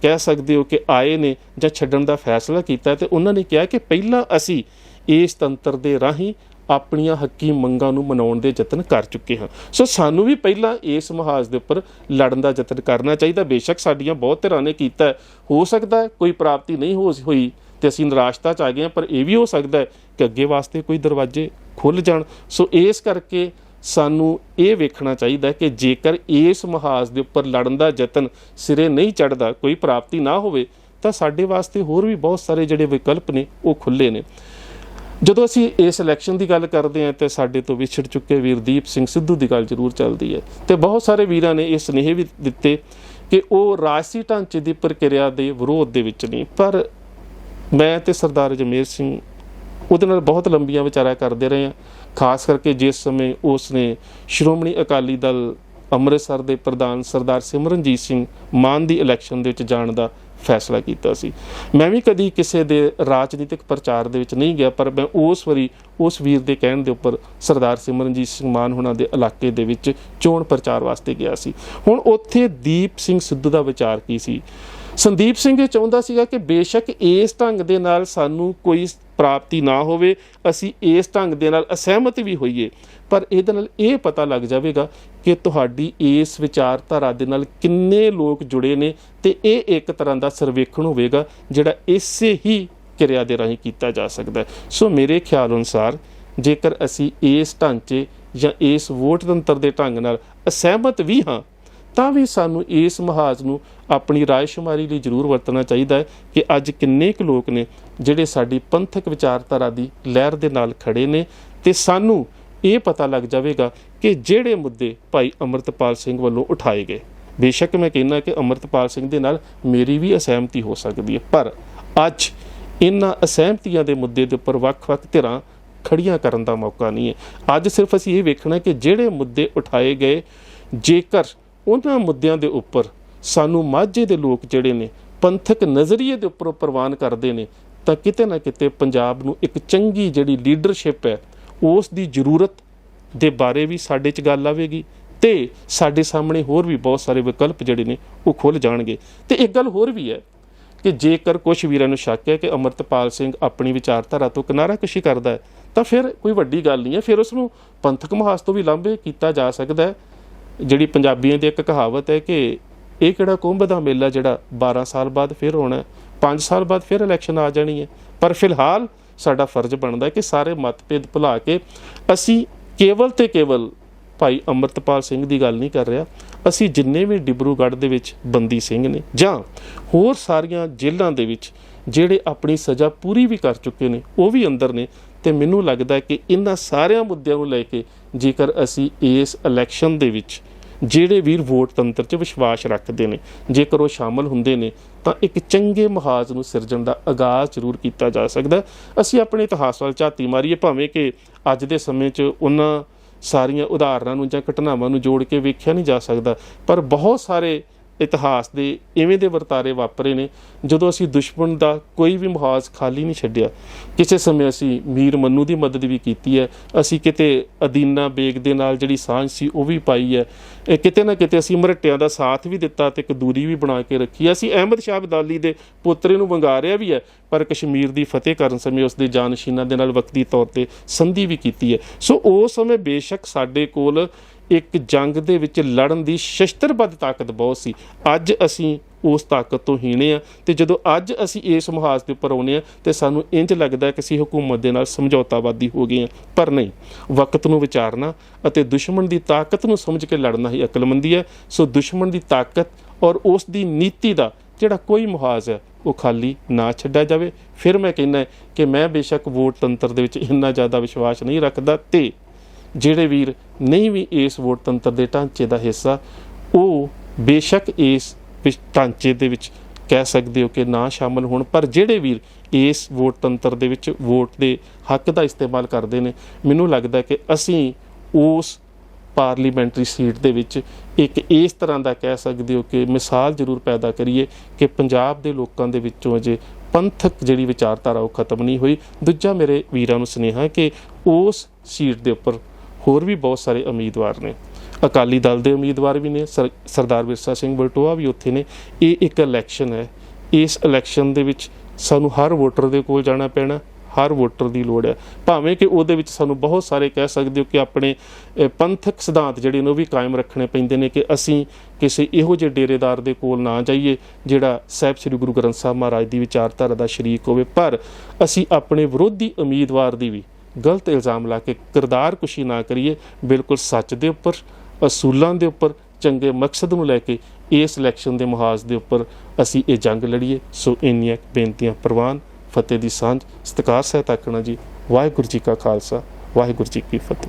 ਕਹਿ ਸਕਦੇ ਹੋ ਕਿ ਆਏ ਨੇ ਜਾਂ ਛੱਡਣ ਦਾ ਫੈਸਲਾ ਕੀਤਾ ਤੇ ਉਹਨਾਂ ਨੇ ਕਿਹਾ ਕਿ ਪਹਿਲਾਂ ਅਸੀਂ ਇਸ ਤੰਤਰ ਦੇ ਰਾਹੀਂ ਆਪਣੀਆਂ ਹੱਕੀ ਮੰਗਾਂ ਨੂੰ ਮਨਾਉਣ ਦੇ ਯਤਨ ਕਰ ਚੁੱਕੇ ਹਾਂ। ਸੋ ਸਾਨੂੰ ਵੀ ਪਹਿਲਾਂ ਇਸ ਮਹਾਜ਼ ਦੇ ਉੱਪਰ ਲੜਨ ਦਾ ਯਤਨ ਕਰਨਾ ਚਾਹੀਦਾ। ਬੇਸ਼ੱਕ ਸਾਡੀਆਂ ਬਹੁਤ ਧਿਰਾਂ ਨੇ ਕੀਤਾ ਹੋ। ਸਕਦਾ ਕੋਈ ਪ੍ਰਾਪਤੀ ਨਹੀਂ ਹੋ ਹੋਈ ਤੇ ਅਸੀਂ ਨਿਰਾਸ਼ਤਾ ਚ ਆ ਗਏ ਹਾਂ, ਪਰ ਇਹ ਵੀ ਹੋ ਸਕਦਾ ਕਿ ਅੱਗੇ ਵਾਸਤੇ ਕੋਈ ਦਰਵਾਜ਼ੇ ਖੁੱਲ ਜਾਣ। ਸੋ ਇਸ ਕਰਕੇ ਸਾਨੂੰ ਇਹ ਵੇਖਣਾ ਚਾਹੀਦਾ ਕਿ ਜੇਕਰ ਇਸ ਮਹਾਜ਼ ਦੇ ਉੱਪਰ ਲੜਨ ਦਾ ਯਤਨ ਸਿਰੇ ਨਹੀਂ ਚੜਦਾ ਕੋਈ ਪ੍ਰਾਪਤੀ ਨਾ ਹੋਵੇ, ਤਾਂ ਸਾਡੇ ਵਾਸਤੇ ਹੋਰ ਵੀ ਬਹੁਤ ਸਾਰੇ ਜਿਹੜੇ ਵਿਕਲਪ ਨੇ, ਉਹ ਖੁੱਲੇ ਨੇ। ਜਦੋਂ ਅਸੀਂ ਇਸ ਇਲੈਕਸ਼ਨ ਦੀ ਗੱਲ ਕਰਦੇ ਹਾਂ, ਤੇ ਸਾਡੇ ਤੋਂ ਵਿਛੜ ਚੁੱਕੇ ਵੀਰਦੀਪ ਸਿੰਘ ਸਿੱਧੂ ਦੀ ਗੱਲ ਜ਼ਰੂਰ ਚੱਲਦੀ ਹੈ। ਤੇ ਬਹੁਤ ਸਾਰੇ ਵੀਰਾਂ ਨੇ ਇਹ ਸੁਨੇਹੇ ਵੀ ਦਿੱਤੇ ਕਿ ਉਹ ਰਾਜਸੀ ਢਾਂਚੇ ਦੀ ਪ੍ਰਕਿਰਿਆ ਦੇ ਵਿਰੋਧ ਦੇ ਵਿੱਚ ਨਹੀਂ ਪਰ ਮੈਂ ਤੇ ਸਰਦਾਰ ਜਮੇਰ ਸਿੰਘ ਉਹਦੇ ਨਾਲ ਬਹੁਤ ਲੰਬੀਆਂ ਵਿਚਾਰਾ ਕਰਦੇ ਰਹੇ ਹਾਂ। ਖਾਸ ਕਰਕੇ ਜਿਸ ਸਮੇਂ ਉਸ ਨੇ ਸ਼੍ਰੋਮਣੀ ਅਕਾਲੀ ਦਲ ਅੰਮ੍ਰਿਤਸਰ ਦੇ ਪ੍ਰਧਾਨ ਸਰਦਾਰ ਸਿਮਰਨਜੀਤ ਸਿੰਘ ਮਾਨ ਦੀ ਇਲੈਕਸ਼ਨ ਦੇ ਵਿੱਚ ਜਾਣ ਦਾ ਫੈਸਲਾ ਕੀਤਾ ਸੀ। ਮੈਂ ਵੀ ਕਦੀ ਕਿਸੇ ਦੇ ਰਾਜਨੀਤਿਕ ਪ੍ਰਚਾਰ ਦੇ ਵਿੱਚ ਨਹੀਂ ਗਿਆ, ਪਰ ਮੈਂ ਉਸ ਵਾਰੀ ਉਸ ਵੀਰ ਦੇ ਕਹਿਣ ਦੇ ਉੱਪਰ ਸਰਦਾਰ ਸਿਮਰਨਜੀਤ ਸਿੰਘ ਮਾਨ ਹੁਣਾਂ ਦੇ ਇਲਾਕੇ ਦੇ ਵਿੱਚ ਚੋਣ ਪ੍ਰਚਾਰ ਵਾਸਤੇ ਗਿਆ ਸੀ। ਹੁਣ ਉੱਥੇ ਦੀਪ ਸਿੰਘ ਸਿੱਧੂ ਦਾ ਵਿਚਾਰ ਕੀ ਸੀ? ਸੰਦੀਪ ਸਿੰਘ ਇਹ ਚਾਹੁੰਦਾ ਸੀਗਾ ਕਿ ਬੇਸ਼ੱਕ ਇਸ ਢੰਗ ਦੇ ਨਾਲ ਸਾਨੂੰ ਕੋਈ ਪ੍ਰਾਪਤੀ ਨਾ ਹੋਵੇ, ਅਸੀਂ ਇਸ ਢੰਗ ਦੇ ਨਾਲ ਅਸਹਿਮਤ ਵੀ ਹੋਈਏ, ਪਰ ਇਹਦੇ ਨਾਲ ਇਹ ਪਤਾ ਲੱਗ ਜਾਵੇਗਾ ਕਿ ਤੁਹਾਡੀ ਇਸ ਵਿਚਾਰਧਾਰਾ ਦੇ ਨਾਲ ਕਿੰਨੇ ਲੋਕ ਜੁੜੇ ਨੇ ਤੇ ਇਹ ਇੱਕ ਤਰ੍ਹਾਂ ਦਾ ਸਰਵੇਖਣ ਹੋਵੇਗਾ, ਜਿਹੜਾ ਇਸੇ ਹੀ ਕਿਰਿਆ ਦੇ ਰਾਹੀਂ ਕੀਤਾ ਜਾ ਸਕਦਾ ਹੈ। ਸੋ ਮੇਰੇ ਖਿਆਲ ਅਨੁਸਾਰ ਜੇਕਰ ਅਸੀਂ ਇਸ ਢਾਂਚੇ ਜਾਂ ਇਸ ਵੋਟ ਤੰਤਰ ਦੇ ਢੰਗ ਨਾਲ ਅਸਹਿਮਤ ਵੀ ਹਾਂ, ਤਾਂ ਵੀ ਸਾਨੂੰ ਇਸ ਮਹਾਜ ਨੂੰ ਆਪਣੀ ਰਾਇਸ਼ੁਮਾਰੀ ਲਈ ਜ਼ਰੂਰ ਵਰਤਣਾ ਚਾਹੀਦਾ ਹੈ ਕਿ ਅੱਜ ਕਿੰਨੇ ਕੁ ਲੋਕ ਨੇ ਜਿਹੜੇ ਸਾਡੀ ਪੰਥਕ ਵਿਚਾਰਧਾਰਾ ਦੀ ਲਹਿਰ ਦੇ ਨਾਲ ਖੜੇ ਨੇ ਤੇ ਸਾਨੂੰ ਇਹ ਪਤਾ ਲੱਗ ਜਾਵੇਗਾ ਕਿ ਜਿਹੜੇ ਮੁੱਦੇ ਭਾਈ ਅਮਰਤਪਾਲ ਸਿੰਘ ਵੱਲੋਂ ਉਠਾਏ ਗਏ। ਬੇਸ਼ੱਕ ਮੈਂ ਕਹਿੰਦਾ ਕਿ ਅਮਰਤਪਾਲ ਸਿੰਘ ਦੇ ਨਾਲ ਮੇਰੀ ਵੀ ਅਸਹਿਮਤੀ ਹੋ ਸਕਦੀ ਹੈ, ਪਰ ਅੱਜ ਇਹਨਾਂ ਅਸਹਿਮਤੀਆਂ ਦੇ ਮੁੱਦੇ ਦੇ ਉੱਪਰ ਵੱਖ-ਵੱਖ ਧਿਰਾਂ ਖੜੀਆਂ ਕਰਨ ਦਾ ਮੌਕਾ ਨਹੀਂ ਹੈ। ਅੱਜ ਸਿਰਫ ਅਸੀਂ ਇਹ ਵੇਖਣਾ ਕਿ ਜਿਹੜੇ ਮੁੱਦੇ ਉਠਾਏ ਗਏ, ਜੇਕਰ ਉਹਨਾਂ ਮੁੱਦਿਆਂ ਦੇ ਉੱਪਰ ਸਾਨੂੰ ਮਾਝੇ ਦੇ ਲੋਕ ਜਿਹੜੇ ਨੇ, ਪੰਥਕ ਨਜ਼ਰੀਏ ਦੇ ਉੱਪਰ ਪ੍ਰਵਾਨ ਕਰਦੇ ਨੇ, ਤਾਂ ਕਿਤੇ ਨਾ ਕਿਤੇ ਪੰਜਾਬ ਨੂੰ ਇੱਕ ਚੰਗੀ ਜਿਹੜੀ ਲੀਡਰਸ਼ਿਪ ਹੈ ਉਸ ਦੀ ਜ਼ਰੂਰਤ ਦੇ ਬਾਰੇ ਵੀ ਸਾਡੇ 'ਚ ਗੱਲ ਆਵੇਗੀ ਤੇ ਸਾਡੇ ਸਾਹਮਣੇ ਹੋਰ ਵੀ ਬਹੁਤ ਸਾਰੇ ਵਿਕਲਪ ਜਿਹੜੇ ਨੇ ਉਹ ਖੁੱਲ ਜਾਣਗੇ। ਤੇ ਇੱਕ ਗੱਲ ਹੋਰ ਵੀ ਹੈ ਕਿ ਜੇਕਰ ਕੁਝ ਵੀਰਾਂ ਨੂੰ ਸ਼ੱਕ ਹੈ ਕਿ ਅਮਰਤਪਾਲ ਸਿੰਘ ਆਪਣੀ ਵਿਚਾਰਧਾਰਾ ਤੋਂ ਕਿਨਾਰਾ ਕਸ਼ੀ ਕਰਦਾ ਹੈ, ਤਾਂ ਫਿਰ ਕੋਈ ਵੱਡੀ ਗੱਲ ਨਹੀਂ ਹੈ। ਫਿਰ ਉਸ ਨੂੰ ਪੰਥਕ ਮਹਾਸ ਤੋਂ ਵੀ ਲਾਂਭੇ ਕੀਤਾ ਜਾ ਸਕਦਾ ਹੈ। ਜਿਹੜੀ ਪੰਜਾਬੀਆਂ ਦੀ ਇੱਕ ਕਹਾਵਤ ਹੈ ਕਿ ਇਹ ਕਿਹੜਾ ਕੁੰਭ ਦਾ ਮੇਲਾ ਜਿਹੜਾ 12 ਸਾਲ ਬਾਅਦ ਫਿਰ ਹੋਣਾ ਹੈ 5 ਸਾਲ ਬਾਅਦ ਫਿਰ ਇਲੈਕਸ਼ਨ ਆ ਜਾਣੀ ਹੈ। ਪਰ ਫਿਲਹਾਲ ਸਾਡਾ ਫਰਜ਼ ਬਣਦਾ ਕਿ ਸਾਰੇ ਮਤਭੇਦ ਭੁਲਾ ਕੇ ਅਸੀਂ ਕੇਵਲ ਤੇ ਕੇਵਲ ਭਾਈ ਅਮਰਤਪਾਲ ਸਿੰਘ ਦੀ ਗੱਲ ਨਹੀਂ ਕਰ ਰਿਹਾ, ਅਸੀਂ ਜਿੰਨੇ ਵੀ ਡਿਬਰੂਗੜ੍ਹ ਦੇ ਵਿੱਚ ਬੰਦੀ ਸਿੰਘ ਨੇ ਜਾਂ ਹੋਰ ਸਾਰੀਆਂ ਜੇਲ੍ਹਾਂ ਦੇ ਵਿੱਚ ਜਿਹੜੇ ਆਪਣੀ ਸਜ਼ਾ ਪੂਰੀ ਵੀ ਕਰ ਚੁੱਕੇ ਨੇ, ਉਹ ਵੀ ਅੰਦਰ ਨੇ, ਤੇ ਮੈਨੂੰ ਲੱਗਦਾ ਕਿ ਇਹਨਾਂ ਸਾਰਿਆਂ ਮੁੱਦਿਆਂ ਨੂੰ ਲੈ ਕੇ ਜੇਕਰ ਅਸੀਂ ਇਸ ਇਲੈਕਸ਼ਨ ਦੇ ਵਿੱਚ ਜਿਹੜੇ ਵੀਰ ਵੋਟ ਤੰਤਰ 'ਚ ਵਿਸ਼ਵਾਸ ਰੱਖਦੇ ਨੇ, ਜੇਕਰ ਉਹ ਸ਼ਾਮਲ ਹੁੰਦੇ ਨੇ, ਤਾਂ ਇੱਕ ਚੰਗੇ ਮਹਾਜ ਨੂੰ ਸਿਰਜਣ ਦਾ ਆਗਾਜ਼ ਜ਼ਰੂਰ ਕੀਤਾ ਜਾ ਸਕਦਾ ਅਸੀਂ ਆਪਣੇ ਇਤਿਹਾਸ ਵੱਲ ਝਾਤੀ ਮਾਰੀਏ, ਭਾਵੇਂ ਕਿ ਅੱਜ ਦੇ ਸਮੇਂ 'ਚ ਉਹਨਾਂ ਸਾਰੀਆਂ ਉਦਾਹਰਨਾਂ ਨੂੰ ਜਾਂ ਘਟਨਾਵਾਂ ਨੂੰ ਜੋੜ ਕੇ ਵੇਖਿਆ ਨਹੀਂ ਜਾ ਸਕਦਾ, ਪਰ ਬਹੁਤ ਸਾਰੇ ਇਤਿਹਾਸ ਦੇ ਇਵੇਂ ਦੇ ਵਰਤਾਰੇ ਵਾਪਰੇ ਨੇ, ਜਦੋਂ ਅਸੀਂ ਦੁਸ਼ਮਣ ਦਾ ਕੋਈ ਵੀ ਮੁਹਾਜ਼ ਖਾਲੀ ਨਹੀਂ ਛੱਡਿਆ। ਕਿਸੇ ਸਮੇਂ ਅਸੀਂ ਮੀਰ ਮੰਨੂ ਦੀ ਮਦਦ ਵੀ ਕੀਤੀ ਹੈ। ਅਸੀਂ ਕਿਤੇ ਅਦੀਨਾ ਬੇਗ ਦੇ ਨਾਲ ਜਿਹੜੀ ਸਾਂਝ ਸੀ ਉਹ ਵੀ ਪਾਈ ਹੈ। ਇਹ ਕਿਤੇ ਨਾ ਕਿਤੇ ਅਸੀਂ ਮਰਟਿਆਂ ਦਾ ਸਾਥ ਵੀ ਦਿੱਤਾ ਤੇ ਇੱਕ ਦੂਰੀ ਵੀ ਬਣਾ ਕੇ ਰੱਖੀ ਹੈ। ਅਸੀਂ ਅਹਿਮਦ ਸ਼ਾਹ ਅਬਦਾਲੀ ਦੇ ਪੋਤਰੇ ਨੂੰ ਵੰਗਾਰਿਆ ਵੀ ਹੈ, ਪਰ ਕਸ਼ਮੀਰ ਦੀ ਫਤਿਹ ਕਰਨ ਸਮੇਂ ਉਸ ਦੇ ਜਾਨਸ਼ੀਨਾਂ ਦੇ ਨਾਲ ਵਕਤੀ ਤੌਰ ਤੇ ਸੰਧੀ ਵੀ ਕੀਤੀ ਹੈ। ਸੋ ਉਸ ਸਮੇਂ ਬੇਸ਼ੱਕ ਸਾਡੇ ਕੋਲ ਇੱਕ ਜੰਗ ਦੇ ਵਿੱਚ ਲੜਨ ਦੀ ਸ਼ਸਤਰਬੱਧ ਤਾਕਤ ਬਹੁਤ ਸੀ। ਅੱਜ ਅਸੀਂ ਉਸ ਤਾਕਤ ਤੋਂ ਹੀਣੇ ਆ ਤੇ ਜਦੋਂ ਅੱਜ ਅਸੀਂ ਇਸ ਮੁਹਾਜ਼ ਦੇ ਉੱਪਰ ਆਉਨੇ ਆ ਤੇ ਸਾਨੂੰ ਇੰਜ ਲੱਗਦਾ ਕਿ ਅਸੀਂ ਹਕੂਮਤ ਦੇ ਨਾਲ ਸਮਝੌਤਾਵਾਦੀ ਹੋ ਗਏ ਆ। ਪਰ ਨਹੀਂ, ਵਕਤ ਨੂੰ ਵਿਚਾਰਨਾ ਅਤੇ ਦੁਸ਼ਮਣ ਦੀ ਤਾਕਤ ਨੂੰ ਸਮਝ ਕੇ ਲੜਨਾ ਹੀ ਅਕਲਮੰਦੀ ਹੈ। ਸੋ ਦੁਸ਼ਮਣ ਦੀ ਤਾਕਤ ਔਰ ਉਸ ਦੀ ਨੀਤੀ ਦਾ ਜਿਹੜਾ ਕੋਈ ਮੁਹਾਜ਼ ਹੈ, ਉਹ ਖਾਲੀ ਨਾ ਛੱਡਿਆ ਜਾਵੇ। ਫਿਰ ਮੈਂ ਕਹਿੰਦਾ ਕਿ ਮੈਂ ਬੇਸ਼ੱਕ ਵੋਟ ਤੰਤਰ ਦੇ ਵਿੱਚ ਇੰਨਾ ਜ਼ਿਆਦਾ ਵਿਸ਼ਵਾਸ ਨਹੀਂ ਰੱਖਦਾ ਤੇ ਜਿਹੜੇ ਵੀਰ ਨਹੀਂ ਵੀ ਇਸ ਵੋਟ ਤੰਤਰ ਦੇ ਢਾਂਚੇ ਦਾ ਹਿੱਸਾ, ਉਹ ਬੇਸ਼ੱਕ ਇਸ ਵਿਚ- ਢਾਂਚੇ ਦੇ ਵਿੱਚ ਕਹਿ ਸਕਦੇ ਹੋ ਕਿ ਨਾ ਸ਼ਾਮਲ ਹੋਣ, ਪਰ ਜਿਹੜੇ ਵੀਰ ਇਸ ਵੋਟ ਤੰਤਰ ਦੇ ਵਿੱਚ ਵੋਟ ਦੇ ਹੱਕ ਦਾ ਇਸਤੇਮਾਲ ਕਰਦੇ ਨੇ, ਮੈਨੂੰ ਲੱਗਦਾ ਕਿ ਅਸੀਂ ਉਸ ਪਾਰਲੀਮੈਂਟਰੀ ਸੀਟ ਦੇ ਵਿੱਚ ਇੱਕ ਇਸ ਤਰ੍ਹਾਂ ਦਾ ਕਹਿ ਸਕਦੇ ਹੋ ਕਿ ਮਿਸਾਲ ਜ਼ਰੂਰ ਪੈਦਾ ਕਰੀਏ ਕਿ ਪੰਜਾਬ ਦੇ ਲੋਕਾਂ ਦੇ ਵਿੱਚੋਂ ਅਜੇ ਪੰਥਕ ਜਿਹੜੀ ਵਿਚਾਰਧਾਰਾ ਉਹ ਖਤਮ ਨਹੀਂ ਹੋਈ। ਦੂਜਾ ਮੇਰੇ ਵੀਰਾਂ ਨੂੰ ਸੁਨੇਹਾ ਕਿ ਉਸ ਸੀਟ ਦੇ ਉੱਪਰ ਹੋਰ ਵੀ ਬਹੁਤ ਸਾਰੇ ਉਮੀਦਵਾਰ ਨੇ। ਅਕਾਲੀ ਦਲ ਦੇ ਉਮੀਦਵਾਰ ਵੀ ਨੇ ਸਰਦਾਰ ਵਿਰਸਾ ਸਿੰਘ ਬਲਟੋਆ ਵੀ ਉੱਥੇ ਨੇ। ਇਹ ਇੱਕ ਇਲੈਕਸ਼ਨ ਹੈ। ਇਸ ਇਲੈਕਸ਼ਨ ਦੇ ਵਿੱਚ ਸਾਨੂੰ ਹਰ ਵੋਟਰ ਦੇ ਕੋਲ ਜਾਣਾ ਪੈਣਾ, ਹਰ ਵੋਟਰ ਦੀ ਲੋੜ ਹੈ। ਭਾਵੇਂ ਕਿ ਉਹਦੇ ਵਿੱਚ ਸਾਨੂੰ ਬਹੁਤ ਸਾਰੇ ਕਹਿ ਸਕਦੇ ਹੋ ਕਿ ਆਪਣੇ ਪੰਥਕ ਸਿਧਾਂਤ ਜਿਹੜੇ ਨੇ ਉਹ ਵੀ ਕਾਇਮ ਰੱਖਣੇ ਪੈਂਦੇ ਨੇ ਕਿ ਅਸੀਂ ਕਿਸੇ ਇਹੋ ਜਿਹੇ ਡੇਰੇਦਾਰ ਦੇ ਕੋਲ ਨਾ ਜਾਈਏ, ਜਿਹੜਾ ਸਾਹਿਬ ਸ੍ਰੀ ਗੁਰੂ ਗ੍ਰੰਥ ਸਾਹਿਬ ਮਹਾਰਾਜ ਦੀ ਵਿਚਾਰਧਾਰਾ ਦਾ ਸ਼ਰੀਕ ਹੋਵੇ। ਪਰ ਅਸੀਂ ਆਪਣੇ ਵਿਰੋਧੀ ਉਮੀਦਵਾਰ ਦੀ ਵੀ ਗਲਤ ਇਲਜ਼ਾਮ ਲਾ ਕੇ ਕਿਰਦਾਰ ਕੁਸ਼ੀ ਨਾ ਕਰੀਏ, ਬਿਲਕੁਲ ਸੱਚ ਦੇ ਉੱਪਰ, ਅਸੂਲਾਂ ਦੇ ਉੱਪਰ, ਚੰਗੇ ਮਕਸਦ ਨੂੰ ਲੈ ਕੇ ਇਸ ਇਲੈਕਸ਼ਨ ਦੇ ਮੁਹਾਜ਼ ਦੇ ਉੱਪਰ ਅਸੀਂ ਇਹ ਜੰਗ ਲੜੀਏ। ਸੋ ਇੰਨੀਆਂ ਬੇਨਤੀਆਂ ਪ੍ਰਵਾਨ, ਫਤਿਹ ਦੀ ਸਾਂਝ। ਸਤਿਕਾਰ ਸਹਿਤ ਆਖਣਾ ਜੀ, ਵਾਹਿਗੁਰੂ ਜੀ ਕਾ ਖਾਲਸਾ, ਵਾਹਿਗੁਰੂ ਜੀ ਕੀ ਫਤਿਹ।